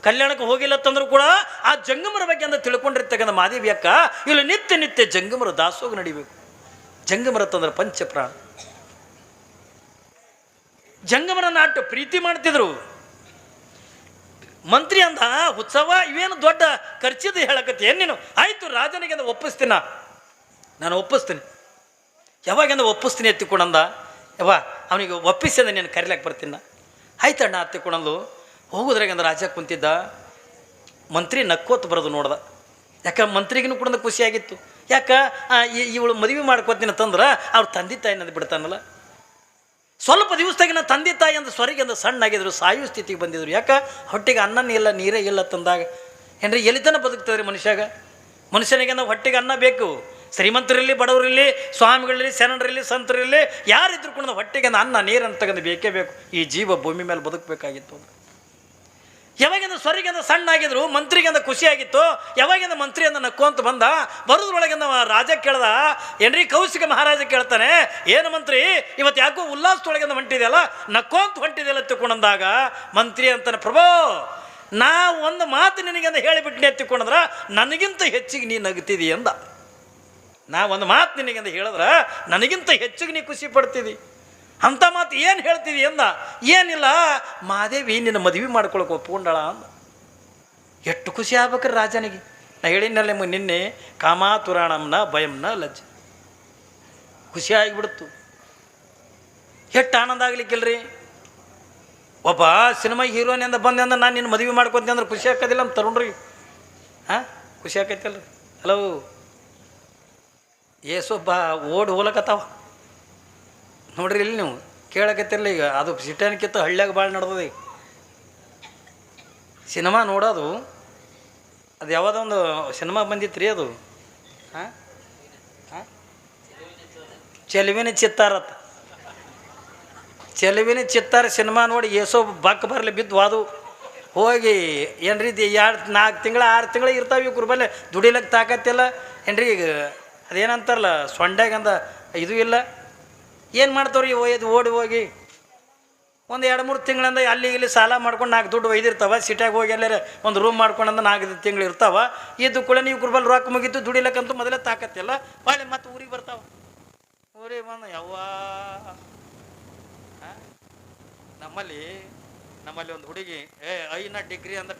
ಕಲ್ಯಾಣಕ್ಕೆ ಹೋಗಿಲ್ಲ ತಂದರೂ ಕೂಡ ಆ ಜಂಗಮರ ಬಗ್ಗೆ ಅಂತ ತಿಳ್ಕೊಂಡಿರ್ತಕ್ಕಂಥ ಮಾದೇವಿ ಅಕ್ಕ, ಇಲ್ಲಿ ನಿತ್ಯ ನಿತ್ಯ ಜಂಗಮರ ದಾಸೋಗ ನಡಿಬೇಕು. ಜಂಗಮರ ತಂದ್ರೆ ಪಂಚಪ್ರಾಣ. ಜಂಗಮರನ್ನ ಅಟ್ಟು ಪ್ರೀತಿ ಮಾಡ್ತಿದ್ರು. ಮಂತ್ರಿ ಅಂದ ಉತ್ಸವ ಇವೇನು ದೊಡ್ಡ ಖರ್ಚಿದ ಹೇಳಕತ್ತಿ. ನೀನು? ಆಯ್ತು, ರಾಜನಿಗೆ ಅಂದ, ಒಪ್ಪಿಸ್ತೀನ. ನಾನು ಒಪ್ಪಿಸ್ತೀನಿ. ಯಾವಾಗಿಂದ ಒಪ್ಪಿಸ್ತೀನಿ ಎತ್ತಿಕೊಂಡಂದ? ಯವ್ವ, ಅವನಿಗೆ ಒಪ್ಪಿಸಿದ ನೀನು ಕರಿಲಕ್ಕೆ ಬರ್ತೀನ. ಆಯ್ತಣ್ಣ ಹತ್ತಿಕೊಂಡಂದು ಅಂದ್ರೆ ರಾಜ ಕುಂತಿದ್ದ, ಮಂತ್ರಿ ನಕ್ಕೋತ್ ಬರೋದು ನೋಡ್ದ. ಯಾಕ ಮಂತ್ರಿಗಿನೂ ಕೂಡ ಖುಷಿಯಾಗಿತ್ತು ಯಾಕ? ಇವಳು ಮದುವೆ ಮಾಡ್ಕೋತೀನಿ ಅಂತಂದ್ರೆ ಅವ್ರ ತಂದೆ ತಾಯಿ ಅನ್ನೋದು ಬಿಡ್ತಾನಲ್ಲ. ಸ್ವಲ್ಪ ದಿವಸದಾಗ ನಾನು ತಂದೆ ತಾಯಿ ಅಂದ್ರೆ ಸ್ವರಿಗೆ ಅಂದ್ರೆ ಸಣ್ಣ ಆಗಿದ್ರು, ಸಾಯು ಸ್ಥಿತಿಗೆ ಬಂದಿದ್ರು. ಯಾಕ? ಹೊಟ್ಟೆಗೆ ಅನ್ನನೇ ಇಲ್ಲ, ನೀರೇ ಇಲ್ಲ ತಂದಾಗ. ಏನ್ರಿ ಎಲ್ಲಿತನ ಬದುಕ್ತದ್ರಿ ಮನುಷ್ಯಾಗ? ಮನುಷ್ಯನಿಗೆ ನಾವು ಹೊಟ್ಟೆಗೆ ಅನ್ನ ಬೇಕು. ಶ್ರೀಮಂತರಿರಲಿ, ಬಡವರಿರಲಿ, ಸ್ವಾಮಿಗಳಿರಲಿ, ಶರಣರಿರಲಿ, ಸಂತರಿರಲಿ, ಯಾರಿದ್ರು ಕೂಡ ಹೊಟ್ಟೆಗೆ ಅನ್ನ, ನೀರನ್ನು ತಗೊಂಡು ಬೇಕೇ ಬೇಕು. ಈ ಜೀವ ಭೂಮಿ ಮೇಲೆ ಬದುಕಬೇಕಾಗಿತ್ತು ಅಂದ್ರೆ ಯಾವಾಗಿಂದ ಸ್ವರಿಗಿಂದ ಸಣ್ಣ ಆಗಿದ್ರು ಮಂತ್ರಿಗಿಂದ ಖುಷಿ ಆಗಿತ್ತು ಯಾವಾಗಿಂದ ಮಂತ್ರಿ ಅಂದ ನಕ್ಕೊಂತ ಬಂದ, ಬರೋದ್ರೊಳಗಿಂದ ರಾಜ ಕೇಳ್ದ, ಏನ್ರಿ ಕೌಶಿಕ ಮಹಾರಾಜ ಕೇಳ್ತಾನೆ, ಏನು ಮಂತ್ರಿ ಇವತ್ತು ಯಾಕೋ ಉಲ್ಲಾಸದೊಳಗಿಂದ ಹೊಂಟಿದೆಯಲ್ಲ ನಕ್ಕೊಂತ ಹೊಂಟಿದೆಯಲ್ಲ ತಿಳ್ಕೊಂಡಂದಾಗ, ಮಂತ್ರಿ ಅಂತಾನೆ, ಪ್ರಭೋ, ನಾ ಒಂದು ಮಾತು ನಿನಗೆಂದ ಹೇಳಿಬಿಟ್ಟಿನಿ ತಿಳ್ಕೊಂಡ್ರೆ ನನಗಿಂತ ಹೆಚ್ಚಿಗೆ ನೀ ನಗ್ತಿದಿ ಅಂದ. ನಾ ಒಂದು ಮಾತು ನಿನಗೆಂದ ಹೇಳಿದ್ರ, ನನಗಿಂತ ಹೆಚ್ಚಿಗೆ ನೀ ಖುಷಿ ಪಡ್ತಿದಿ ಅಂಥ ಮಾತು ಏನು ಹೇಳ್ತೀವಿ ಅಂದ ಏನಿಲ್ಲ, ಮಾದೇವಿ, ನಿನ್ನ ಮದುವೆ ಮಾಡ್ಕೊಳಕ್ಕೆ ಒಪ್ಕೊಂಡಳ ಅಂದ. ಎಷ್ಟು ಖುಷಿ ಆಗ್ಬೇಕ್ರಿ ರಾಜನಿಗೆ. ನಾ ಹೇಳಿನಲ್ಲ ನಿನ್ನೆ ಕಾಮಾತುರಾಣಂನ ಭಯಂನ ಲಜ್ಜ ಖುಷಿ ಆಗಿಬಿಡ್ತು. ಎಷ್ಟು ಆನಂದ ಆಗ್ಲಿಕ್ಕಿಲ್ರಿ? ಒಬ್ಬ ಸಿನಿಮಾ ಹೀರೋನಿಂದ ಬಂದೆ ಅಂದ್ರೆ ನಾನು ನಿನ್ನ ಮದುವೆ ಮಾಡ್ಕೊತೀನಿ ಅಂದ್ರೆ ಖುಷಿ ಆಗೋದಿಲ್ಲ ಅಂತ ತರುಣ್ರಿ ಹಾಂ, ಖುಷಿ ಆಕೈತಲ್ರಿ ಹಲೋ. ಏಸೊಬ್ಬ ಓಡ್ ಹೋಲಕತ್ತಾವ. ನೋಡ್ರಿ ಇಲ್ಲಿ ನೀವು, ಕೇಳಕತ್ತಿರಲಿ ಈಗ. ಅದು ಸಿಟನ್ಕಿತ್ತ ಹಳ್ಳಿಯಾಗ ಭಾಳ ನಡ್ದದೆ ಈಗ. ಸಿನಿಮಾ ನೋಡೋದು, ಅದು ಯಾವುದೋ ಒಂದು ಸಿನಿಮಾ ಬಂದಿತ್ತು ರೀ ಅದು? ಹಾಂ? ಹಾಂ? ಚೆಲುವಿನ ಚಿತ್ತಾರತ್ತ ಚಲುವಿನ ಚಿತ್ತಾರ ಸಿನಿಮಾ ನೋಡಿ ಏಸೋ ಬಕ್ ಬರಲಿ ಬಿದ್ದು ಅದು ಹೋಗಿ ಏನ್ರಿ ರೀತಿ ಎರಡು ನಾಲ್ಕು ತಿಂಗಳ, ಆರು ತಿಂಗಳು ಇರ್ತಾವೆ ಇವ್ರ ಬಲ್ಲೆ ದುಡಿಲಕ್ಕೆ ತಾಕತ್ತಿಲ್ಲ. ಏನ್ರಿ ಈಗ ಅದೇನಂತಾರಲ್ಲ, ಸೊಂಡ್ಯಾಗಂದ ಇದು ಇಲ್ಲ. ಏನು ಮಾಡ್ತಾವ್ರಿ ಒಯ್ದು ಓಡಿ ಹೋಗಿ? ಒಂದು ಎರಡು ಮೂರು ತಿಂಗಳಿಂದ ಅಲ್ಲಿ ಇಲ್ಲಿ ಸಾಲ ಮಾಡ್ಕೊಂಡು ನಾಲ್ಕು ದುಡ್ಡು ಒಯ್ದಿರ್ತಾವೆ. ಸಿಟ್ಯಾಗ ಹೋಗಿ ಎಲ್ಲಾರ ಒಂದು ರೂಮ್ ಮಾಡ್ಕೊಂಡಂದ ನಾಲ್ಕು ತಿಂಗಳು ಇರ್ತಾವೆ. ಇದ್ದು ಕೂಡ ನೀವು ಕುರ್ಬಲ್ ರೊಕ್ಕ ಮುಗಿತು, ದುಡಿಲಕ್ಕಂತೂ ಮೊದಲೇ ತಾಕತ್ತಿಲ್ಲ. ಒಳ್ಳೆ ಮತ್ತೆ ಊರಿಗೆ ಬರ್ತಾವೆ. ಊರಿಗೆ ಬಂದು, ಯವ್ವಾ. ಆ? ನಮ್ಮಲ್ಲಿ ನಮ್ಮಲ್ಲಿ ಒಂದು ಹುಡುಗಿ, ಏ ಐನ ಡಿಗ್ರಿ ಅಂದ